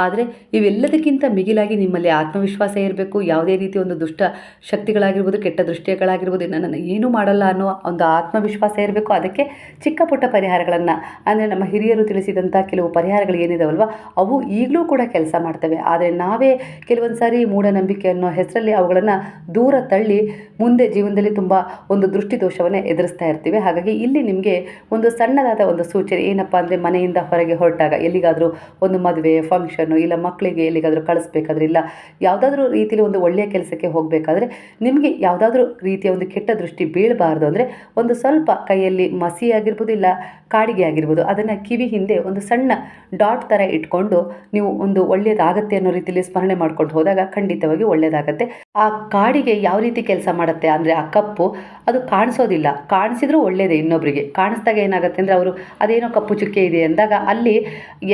ಆದರೆ ಇವೆಲ್ಲದಕ್ಕಿಂತ ಮಿಗಿಲಾಗಿ ನಿಮ್ಮಲ್ಲಿ ಆತ್ಮವಿಶ್ವಾಸ ಇರಬೇಕು, ಯಾವುದೇ ರೀತಿ ಒಂದು ದುಷ್ಟ ಶಕ್ತಿಗಳಾಗಿರ್ಬೋದು, ಕೆಟ್ಟ ದೃಷ್ಟಿಗಳಾಗಿರ್ಬೋದು ನನ್ನನ್ನು ಏನೂ ಮಾಡಲ್ಲ ಅನ್ನೋ ಒಂದು ಆತ್ಮವಿಶ್ವಾಸ ಇರಬೇಕು. ಅದಕ್ಕೆ ಚಿಕ್ಕ ಪುಟ್ಟ ಪರಿಹಾರಗಳನ್ನು, ಅಂದರೆ ನಮ್ಮ ಹಿರಿಯರು ತಿಳಿಸಿದಂಥ ಕೆಲವು ಪರಿಹಾರಗಳು ಏನಿದಾವಲ್ವ, ಅವು ಈಗಲೂ ಕೂಡ ಕೆಲಸ ಮಾಡ್ತವೆ. ಆದರೆ ನಾವೇ ಕೆಲವೊಂದು ಸಾರಿ ಮೂಢನಂಬಿಕೆ ಅನ್ನೋ ಹೆಸರಲ್ಲಿ ಅವುಗಳನ್ನು ದೂರ ತಳ್ಳಿ ಮುಂದೆ ಜೀವನದಲ್ಲಿ ತುಂಬ ಒಂದು ದೃಷ್ಟಿದೋಷವನ್ನು ಎದುರಿಸ್ತಾ ಇರ್ತೀವಿ. ಹಾಗಾಗಿ ಇಲ್ಲಿ ನಿಮಗೆ ಒಂದು ಸಣ್ಣದಾದ ಒಂದು ಸೂಚನೆ, ಏನಪ್ಪ ಅಂದರೆ ಮನೆಯಿಂದ ಹೊರಗೆ ಹೊರಟಾಗ ಎಲ್ಲಿಗಾದರೂ ಒಂದು ಮದುವೆ ಫಂಕ್ಷನ್ನು ಇಲ್ಲ ಮಕ್ಕಳಿಗೆ ಎಲ್ಲಿಗಾದರೂ ಕಳಿಸ್ಬೇಕಾದ್ರೆ ಇಲ್ಲ, ಯಾವುದಾದ್ರೂ ರೀತಿಯಲ್ಲಿ ಒಂದು ಒಳ್ಳೆಯ ಕೆಲಸಕ್ಕೆ ಹೋಗಬೇಕಾದ್ರೆ ನಿಮಗೆ ಯಾವುದಾದ್ರೂ ರೀತಿಯ ಒಂದು ಕೆಟ್ಟ ದೃಷ್ಟಿ ಬೀಳಬಾರ್ದು ಅಂದರೆ ಒಂದು ಸ್ವಲ್ಪ ಕೈಯಲ್ಲಿ ಮಸಿ ಆಗಿರ್ಬೋದು ಇಲ್ಲ ಕಾಡಿಗೆ ಆಗಿರ್ಬೋದು, ಅದನ್ನು ಕಿವಿ ಹಿಂದೆ ಒಂದು ಸಣ್ಣ ಡಾಟ್ ಥರ ಇಟ್ಕೊಂಡು ನೀವು ಒಂದು ಒಳ್ಳೆಯದಾಗತ್ತೆ ಅನ್ನೋ ರೀತಿಯಲ್ಲಿ ಸ್ಮರಣೆ ಮಾಡ್ಕೊಂಡು ಹೋದಾಗ ಖಂಡಿತವಾಗಿ ಒಳ್ಳೆಯದಾಗತ್ತೆ. ಆ ಕಾಡಿಗೆ ಯಾವ ರೀತಿ ಕೆಲಸ ಮಾಡುತ್ತೆ ಅಂದರೆ ಆ ಕಪ್ಪು ಅದು ಕಾಣಿಸೋದಿಲ್ಲ. ಕಾಣಿಸಿದ್ರೂ ಒಳ್ಳೆಯದೇ ಇನ್ನೊಬ್ಬರಿಗೆ ಕಾಣಿಸ್ದಾಗ ಏನಾಗುತ್ತೆ ಅಂದರೆ ಅವರು ಅದೇನೋ ಕಪ್ಪು ಚುಕ್ಕೆ ಇದೆ ಅಂದಾಗ ಅಲ್ಲಿ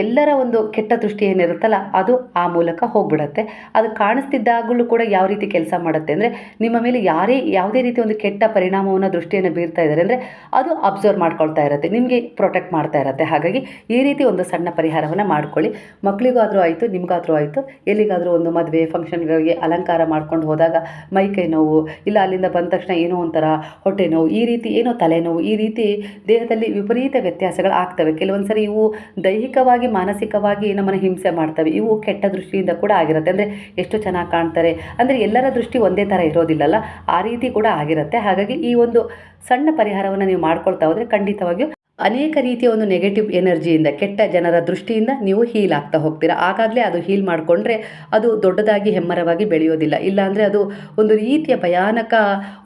ಎಲ್ಲರ ಒಂದು ಕೆಟ್ಟ ದೃಷ್ಟಿ ಏನಿರುತ್ತಲ್ಲ, ಅದು ಆ ಮೂಲಕ ಹೋಗ್ಬಿಡತ್ತೆ. ಅದು ಕಾಣಿಸ್ತಿದ್ದಾಗಲೂ ಕೂಡ ಯಾವ ರೀತಿ ಕೆಲಸ ಮಾಡುತ್ತೆ ಅಂದರೆ ನಿಮ್ಮ ಮೇಲೆ ಯಾರೇ ಯಾವುದೇ ರೀತಿ ಒಂದು ಕೆಟ್ಟ ಪರಿಣಾಮವನ್ನು ದೃಷ್ಟಿಯನ್ನು ಬೀರ್ತಾ ಇದ್ದಾರೆ ಅಂದರೆ ಅದು ಅಬ್ಸರ್ವ್ ಮಾಡ್ಕೊಳ್ತಾ ಇರುತ್ತೆ, ನಿಮಗೆ ಪ್ರೊಟೆಕ್ಟ್ ಮಾಡ್ತಾ ಇರುತ್ತೆ. ಹಾಗಾಗಿ ಈ ರೀತಿ ಒಂದು ಸಣ್ಣ ಪರಿಹಾರವನ್ನು ಮಾಡ್ಕೊಳ್ಳಿ. ಮಕ್ಕಳಿಗಾದರೂ ಆಯಿತು, ನಿಮಗಾದರೂ ಆಯಿತು, ಎಲ್ಲಿಗಾದರೂ ಒಂದು ಮದುವೆ, ಫಂಕ್ಷನ್ಗಳಿಗೆ ಅಲಂಕಾರ ಮಾಡ್ಕೊಂಡು ಹೋದಾಗ ಮೈ, ಕೈ ನೋವು, ಇಲ್ಲ ಅಲ್ಲಿಂದ ಬಂದ ತಕ್ಷಣ ಏನೋ ಒಂಥರ ಹೊಟ್ಟೆ ನೋವು, ಈ ರೀತಿ ಏನೋ ತಲೆನೋವು ಈ ರೀತಿ ದೇಹದಲ್ಲಿ ವಿಪರೀತ ವ್ಯತ್ಯಾಸಗಳು ಆಗ್ತವೆ. ಕೆಲವೊಂದು ಸರಿ ಇವು ದೈಹಿಕವಾಗಿ, ಮಾನಸಿಕವಾಗಿ ನಮ್ಮನ್ನು ಹಿಂಸೆ ಮಾಡ್ತವೆ. ಇವು ಕೆಟ್ಟ ದೃಷ್ಟಿಯಿಂದ ಕೂಡ ಆಗಿರುತ್ತೆ. ಅಂದರೆ ಎಷ್ಟು ಚೆನ್ನಾಗಿ ಕಾಣ್ತಾರೆ? ಅಂದರೆ ಎಲ್ಲರ ದೃಷ್ಟಿ ಒಂದೇ ಥರ ಇರೋದಿಲ್ಲಲ್ಲ? ಆ ರೀತಿ ಕೂಡ ಆಗಿರುತ್ತೆ. ಹಾಗಾಗಿ ಈ ಒಂದು ಸಣ್ಣ ಪರಿಹಾರವನ್ನು ನೀವು ಮಾಡ್ಕೊಳ್ತಾ ಹೋದರೆ ಖಂಡಿತವಾಗಿಯೂ ಅನೇಕ ರೀತಿಯ ಒಂದು ನೆಗೆಟಿವ್ ಎನರ್ಜಿಯಿಂದ ಕೆಟ್ಟ ಜನರ ದೃಷ್ಟಿಯಿಂದ ನೀವು ಹೀಲ್ ಆಗ್ತಾ ಹೋಗ್ತೀರಾ. ಆಗಾಗಲೇ ಅದು ಹೀಲ್ ಮಾಡಿಕೊಂಡ್ರೆ ಅದು ದೊಡ್ಡದಾಗಿ ಹೆಮ್ಮರವಾಗಿ ಬೆಳೆಯೋದಿಲ್ಲ. ಇಲ್ಲಾಂದರೆ ಅದು ಒಂದು ರೀತಿಯ ಭಯಾನಕ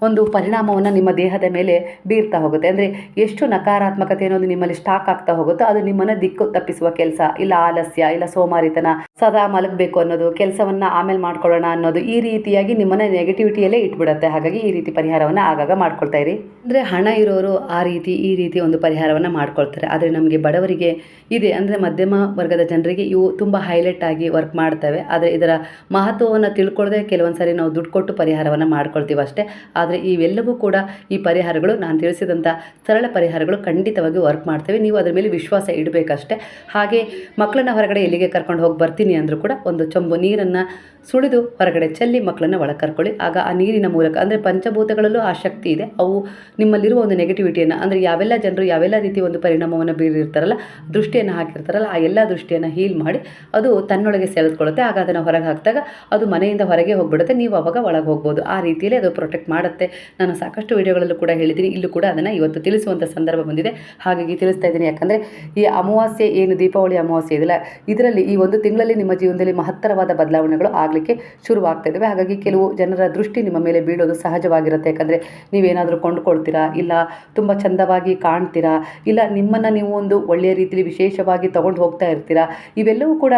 ಒಂದು ಪರಿಣಾಮವನ್ನು ನಿಮ್ಮ ದೇಹದ ಮೇಲೆ ಬೀರ್ತಾ ಹೋಗುತ್ತೆ. ಅಂದರೆ ಎಷ್ಟು ನಕಾರಾತ್ಮಕತೆ ಅನ್ನೋದು ನಿಮ್ಮಲ್ಲಿ ಸ್ಟಾಕ್ ಆಗ್ತಾ ಹೋಗುತ್ತೋ ಅದು ನಿಮ್ಮನ್ನು ದಿಕ್ಕು ತಪ್ಪಿಸುವ ಕೆಲಸ. ಇಲ್ಲ ಆಲಸ್ಯ, ಇಲ್ಲ ಸೋಮಾರಿತನ, ಸದಾ ಮಲಗಬೇಕು ಅನ್ನೋದು, ಕೆಲಸವನ್ನು ಆಮೇಲೆ ಮಾಡ್ಕೊಳ್ಳೋಣ ಅನ್ನೋದು ಈ ರೀತಿಯಾಗಿ ನಿಮ್ಮನ್ನು ನೆಗೆಟಿವಿಟಿಯಲ್ಲೇ ಇಟ್ಬಿಡುತ್ತೆ. ಹಾಗಾಗಿ ಈ ರೀತಿ ಪರಿಹಾರವನ್ನು ಆಗಾಗ ಮಾಡ್ಕೊಳ್ತಾ ಇರಿ. ಅಂದರೆ ಹಣ ಇರೋರು ಆ ರೀತಿ, ಈ ರೀತಿ ಒಂದು ಪರಿಹಾರವನ್ನು ಮಾಡ್ಕೊಳ್ತಾರೆ. ಆದರೆ ನಮಗೆ ಬಡವರಿಗೆ ಇದೆ. ಅಂದರೆ ಮಧ್ಯಮ ವರ್ಗದ ಜನರಿಗೆ ಇವು ತುಂಬ ಹೈಲೈಟ್ ಆಗಿ ವರ್ಕ್ ಮಾಡ್ತವೆ. ಆದರೆ ಇದರ ಮಹತ್ವವನ್ನು ತಿಳ್ಕೊಳ್ಳದೆ ಕೆಲವೊಂದು ಸಾರಿ ನಾವು ದುಡ್ಡು ಕೊಟ್ಟು ಪರಿಹಾರವನ್ನು ಮಾಡ್ಕೊಳ್ತೀವಿ ಅಷ್ಟೇ. ಆದರೆ ಇವೆಲ್ಲವೂ ಕೂಡ ಈ ಪರಿಹಾರಗಳು, ನಾನು ತಿಳಿಸಿದಂಥ ಸರಳ ಪರಿಹಾರಗಳು ಖಂಡಿತವಾಗಿ ವರ್ಕ್ ಮಾಡ್ತವೆ. ನೀವು ಅದರ ಮೇಲೆ ವಿಶ್ವಾಸ ಇಡಬೇಕಷ್ಟೇ. ಹಾಗೆ ಮಕ್ಕಳನ್ನ ಹೊರಗಡೆ ಎಲ್ಲಿಗೆ ಕರ್ಕೊಂಡು ಹೋಗಿ ಬರ್ತೀನಿ ಅಂದರೂ ಕೂಡ ಒಂದು ಚೊಂಬು ನೀರನ್ನು ಸುಳಿದು ಹೊರಗಡೆ ಚೆಲ್ಲಿ ಮಕ್ಕಳನ್ನ ಒಳಗೆ ಕರ್ಕೊಳ್ಳಿ. ಆಗ ಆ ನೀರಿನ ಮೂಲಕ, ಅಂದರೆ ಪಂಚಭೂತಗಳಲ್ಲೂ ಆ ಶಕ್ತಿ ಇದೆ. ಅವು ನಿಮ್ಮಲ್ಲಿರುವ ಒಂದು ನೆಗೆಟಿವಿಟಿಯನ್ನು ಅಂದರೆ ಯಾವೆಲ್ಲ ಜನರು ಯಾವೆಲ್ಲ ರೀತಿ ಒಂದು ಪರಿಣಾಮವನ್ನು ಬೀರಿರ್ತಾರಲ್ಲ, ದೃಷ್ಟಿಯನ್ನು ಹಾಕಿರ್ತಾರಲ್ಲ, ಆ ಎಲ್ಲ ದೃಷ್ಟಿಯನ್ನು ಹೀಲ್ ಮಾಡಿ ಅದು ತನ್ನೊಳಗೆ ಸೆಳೆದುಕೊಳ್ಳುತ್ತೆ. ಆಗ ಅದನ್ನು ಹೊರಗೆ ಹಾಕಿದಾಗ ಅದು ಮನೆಯಿಂದ ಹೊರಗೆ ಹೋಗ್ಬಿಡುತ್ತೆ. ನೀವು ಅವಾಗ ಒಳಗೆ ಹೋಗ್ಬೋದು. ಆ ರೀತಿಯಲ್ಲಿ ಅದು ಪ್ರೊಟೆಕ್ಟ್ ಮಾಡುತ್ತೆ. ನಾನು ಸಾಕಷ್ಟು ವಿಡಿಯೋಗಳಲ್ಲೂ ಕೂಡ ಹೇಳಿದ್ದೀನಿ. ಇಲ್ಲೂ ಕೂಡ ಅದನ್ನು ಇವತ್ತು ತಿಳಿಸುವಂಥ ಸಂದರ್ಭ ಬಂದಿದೆ. ಹಾಗಾಗಿ ತಿಳಿಸ್ತಾ ಇದ್ದೀನಿ. ಯಾಕಂದರೆ ಈ ಅಮಾವಾಸ್ಯೆ ಏನು, ದೀಪಾವಳಿ ಅಮಾವಾಸ್ಯೆ ಇದೆಯಲ್ಲ ಇದರಲ್ಲಿ ಈ ಒಂದು ತಿಂಗಳಲ್ಲಿ ನಿಮ್ಮ ಜೀವನದಲ್ಲಿ ಮಹತ್ತರವಾದ ಬದಲಾವಣೆಗಳು ಆಗಲಿಕ್ಕೆ ಶುರುವಾಗ್ತಾ ಇದ್ದಾವೆ. ಹಾಗಾಗಿ ಕೆಲವು ಜನರ ದೃಷ್ಟಿ ನಿಮ್ಮ ಮೇಲೆ ಬೀಳೋದು ಸಹಜವಾಗಿರುತ್ತೆ. ಯಾಕಂದರೆ ನೀವೇನಾದರೂ ಕೊಂಡುಕೊಳ್ತೀರಾ? ಇಲ್ಲ ತುಂಬ ಚಂದವಾಗಿ ಕಾಣ್ತೀರಾ? ಇಲ್ಲ ನಿಮ್ಮನ್ನು ನೀವು ಒಂದು ಒಳ್ಳೆಯ ರೀತಿಯಲ್ಲಿ ವಿಶೇಷವಾಗಿ ತೊಗೊಂಡು ಹೋಗ್ತಾ ಇರ್ತೀರಾ? ಇವೆಲ್ಲವೂ ಕೂಡ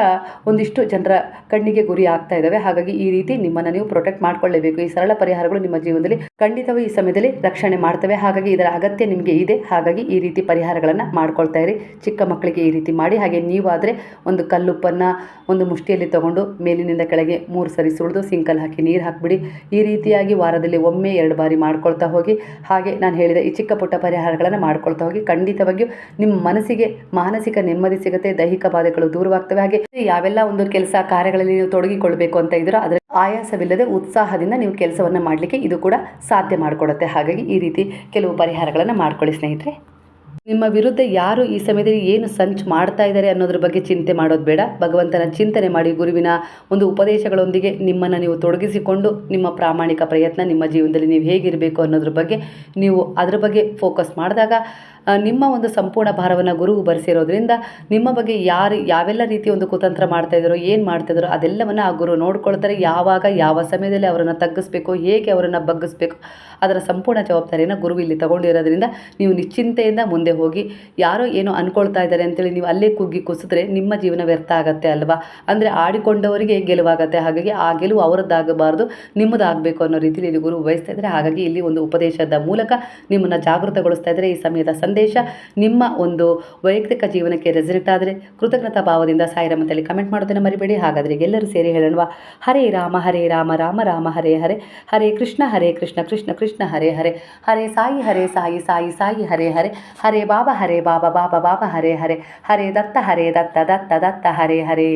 ಒಂದಿಷ್ಟು ಜನರ ಕಣ್ಣಿಗೆ ಗುರಿ ಆಗ್ತಾ ಇದ್ದಾವೆ. ಹಾಗಾಗಿ ಈ ರೀತಿ ನಿಮ್ಮನ್ನು ನೀವು ಪ್ರೊಟೆಕ್ಟ್ ಮಾಡ್ಕೊಳ್ಳೇಬೇಕು. ಈ ಸರಳ ಪರಿಹಾರಗಳು ನಿಮ್ಮ ಜೀವನದಲ್ಲಿ ಖಂಡಿತವೂ ಈ ಸಮಯದಲ್ಲಿ ರಕ್ಷಣೆ ಮಾಡ್ತವೆ. ಹಾಗಾಗಿ ಇದರ ಅಗತ್ಯ ನಿಮಗೆ ಇದೆ. ಹಾಗಾಗಿ ಈ ರೀತಿ ಪರಿಹಾರಗಳನ್ನು ಮಾಡ್ಕೊಳ್ತಾ ಇರಿ. ಚಿಕ್ಕ ಮಕ್ಕಳಿಗೆ ಈ ರೀತಿ ಮಾಡಿ. ಹಾಗೆ ನೀವಾದರೆ ಒಂದು ಕಲ್ಲುಪ್ಪನ್ನು ಒಂದು ಮುಷ್ಟಿಯಲ್ಲಿ ತಗೊಂಡು ಮೇಲಿನಿಂದ ಕೆಳಗೆ ಮೂರು ಸರಿ ಸುಳಿದು ಸಿಂಕಲ್ಲಿ ಹಾಕಿ ನೀರು ಹಾಕಿಬಿಡಿ. ಈ ರೀತಿಯಾಗಿ ವಾರದಲ್ಲಿ ಒಮ್ಮೆ ಎರಡು ಬಾರಿ ಮಾಡ್ಕೊಳ್ತಾ ಹೋಗಿ. ಹಾಗೆ ನಾನು ಹೇಳಿದ, ಈ ಚಿಕ್ಕ ಪುಟ್ಟ ಪರಿಹಾರಗಳನ್ನು ಮಾಡ್ಕೊಳ್ತಾ ಹೋಗಿ. ಖಂಡಿತವಾಗಿಯೂ ನಿಮ್ಮ ಮನಸ್ಸಿಗೆ ಮಾನಸಿಕ ನೆಮ್ಮದಿ ಸಿಗುತ್ತೆ, ದೈಹಿಕ ಬಾಧೆಗಳು ದೂರವಾಗ್ತವೆ. ಹಾಗೆ ಯಾವೆಲ್ಲ ಒಂದು ಕೆಲಸ ಕಾರ್ಯಗಳಲ್ಲಿ ನೀವು ತೊಡಗಿಕೊಳ್ಬೇಕು ಅಂತ ಇದ್ದೀರೋ ಅದರ ಆಯಾಸವಿಲ್ಲದೆ ಉತ್ಸಾಹದಿಂದ ನೀವು ಕೆಲಸವನ್ನು ಮಾಡಲಿಕ್ಕೆ ಇದು ಕೂಡ ಸಾಧ್ಯ ಮಾಡಿಕೊಡುತ್ತೆ. ಹಾಗಾಗಿ ಈ ರೀತಿ ಕೆಲವು ಪರಿಹಾರಗಳನ್ನು ಮಾಡ್ಕೊಳ್ಳಿ ಸ್ನೇಹಿತರೆ. ನಿಮ್ಮ ವಿರುದ್ಧ ಯಾರು ಈ ಸಮಯದಲ್ಲಿ ಏನು ಸಂಚು ಮಾಡ್ತಾ ಇದ್ದಾರೆ ಅನ್ನೋದ್ರ ಬಗ್ಗೆ ಚಿಂತೆ ಮಾಡೋದು ಬೇಡ. ಭಗವಂತನ ಚಿಂತನೆ ಮಾಡಿ ಗುರುವಿನ ಒಂದು ಉಪದೇಶಗಳೊಂದಿಗೆ ನಿಮ್ಮನ್ನು ನೀವು ತೊಡಗಿಸಿಕೊಂಡು ನಿಮ್ಮ ಪ್ರಾಮಾಣಿಕ ಪ್ರಯತ್ನ ನಿಮ್ಮ ಜೀವನದಲ್ಲಿ ನೀವು ಹೇಗಿರಬೇಕು ಅನ್ನೋದ್ರ ಬಗ್ಗೆ ನೀವು ಅದ್ರ ಬಗ್ಗೆ ಫೋಕಸ್ ಮಾಡಿದಾಗ ನಿಮ್ಮ ಒಂದು ಸಂಪೂರ್ಣ ಭಾರವನ್ನು ಗುರುವು ಭರಿಸಿರೋದ್ರಿಂದ ನಿಮ್ಮ ಬಗ್ಗೆ ಯಾರು ಯಾವೆಲ್ಲ ರೀತಿಯ ಒಂದು ಕುತಂತ್ರ ಮಾಡ್ತಾಯಿದ್ರು ಏನು ಮಾಡ್ತಾ ಇದ್ದಾರೋ ಅದೆಲ್ಲವನ್ನು ಆ ಗುರು ನೋಡ್ಕೊಳ್ತಾರೆ. ಯಾವಾಗ, ಯಾವ ಸಮಯದಲ್ಲಿ ಅವರನ್ನು ತಗ್ಗಿಸ್ಬೇಕು, ಹೇಗೆ ಅವರನ್ನು ಬಗ್ಗಿಸ್ಬೇಕು ಅದರ ಸಂಪೂರ್ಣ ಜವಾಬ್ದಾರಿಯನ್ನು ಗುರು ಇಲ್ಲಿ ತಗೊಂಡಿರೋದ್ರಿಂದ ನೀವು ನಿಶ್ಚಿಂತೆಯಿಂದ ಮುಂದೆ ಹೋಗಿ ಯಾರೋ ಏನೋ ಅನ್ಕೊಳ್ತಾ ಇದ್ದಾರೆ ಅಂತೇಳಿ ನೀವು ಅಲ್ಲೇ ಕುಗ್ಗಿ ಕುಸಿದ್ರೆ ನಿಮ್ಮ ಜೀವನ ವ್ಯರ್ಥ ಆಗುತ್ತೆ ಅಲ್ವಾ? ಅಂದರೆ ಆಡಿಕೊಂಡವರಿಗೆ ಗೆಲುವಾಗುತ್ತೆ. ಹಾಗಾಗಿ ಆ ಗೆಲುವು ಅವರದ್ದಾಗಬಾರ್ದು, ನಿಮ್ಮದಾಗಬೇಕು ಅನ್ನೋ ರೀತಿಯಲ್ಲಿ ಇಲ್ಲಿ ಗುರು ಬಯಸ್ತಾ ಇದ್ದಾರೆ. ಹಾಗಾಗಿ ಇಲ್ಲಿ ಒಂದು ಉಪದೇಶದ ಮೂಲಕ ನಿಮ್ಮನ್ನು ಜಾಗೃತಗೊಳಿಸ್ತಾ ಇದ್ದಾರೆ. ಈ ಸಮಯದ ಸಂದೇಶ ನಿಮ್ಮ ಒಂದು ವೈಯಕ್ತಿಕ ಜೀವನಕ್ಕೆ ರೆಸಲ್ಟ್ ಆದರೆ ಕೃತಜ್ಞತಾ ಭಾವದಿಂದ ಸಾಯಿರಾಮ್ ಅಂತೇಳಿ ಕಮೆಂಟ್ ಮಾಡೋದನ್ನು ಮರಿಬೇಡಿ. ಹಾಗಾದರೆ ಎಲ್ಲರೂ ಸೇರಿ ಹೇಳೋಣವಾ? ಹರೇ ರಾಮ ಹರೇ ರಾಮ ರಾಮ ರಾಮ, ಹರೇ ಹರೇ. ಹರೇ ಕೃಷ್ಣ ಹರೇ ಕೃಷ್ಣ ಕೃಷ್ಣ ಕೃಷ್ಣ, ಹರೇ ಹರೇ. ಹರೇ ಸಾಯಿ ಹರೇ ಸಾಯಿ ಸಾಯಿ ಸಾಯಿ, ಹರೇ ಹರೇ. ಹರೇ ಬಾಬಾ ಹರೇ ಬಾಬಾ ಬಾಬಾ ಬಾಬಾ, ಹರೇ ಹರೇ. ಹರೇ ದತ್ತ ಹರೇ ದತ್ತ ದತ್ತ ದತ್ತ, ಹರೇ ಹರೇ.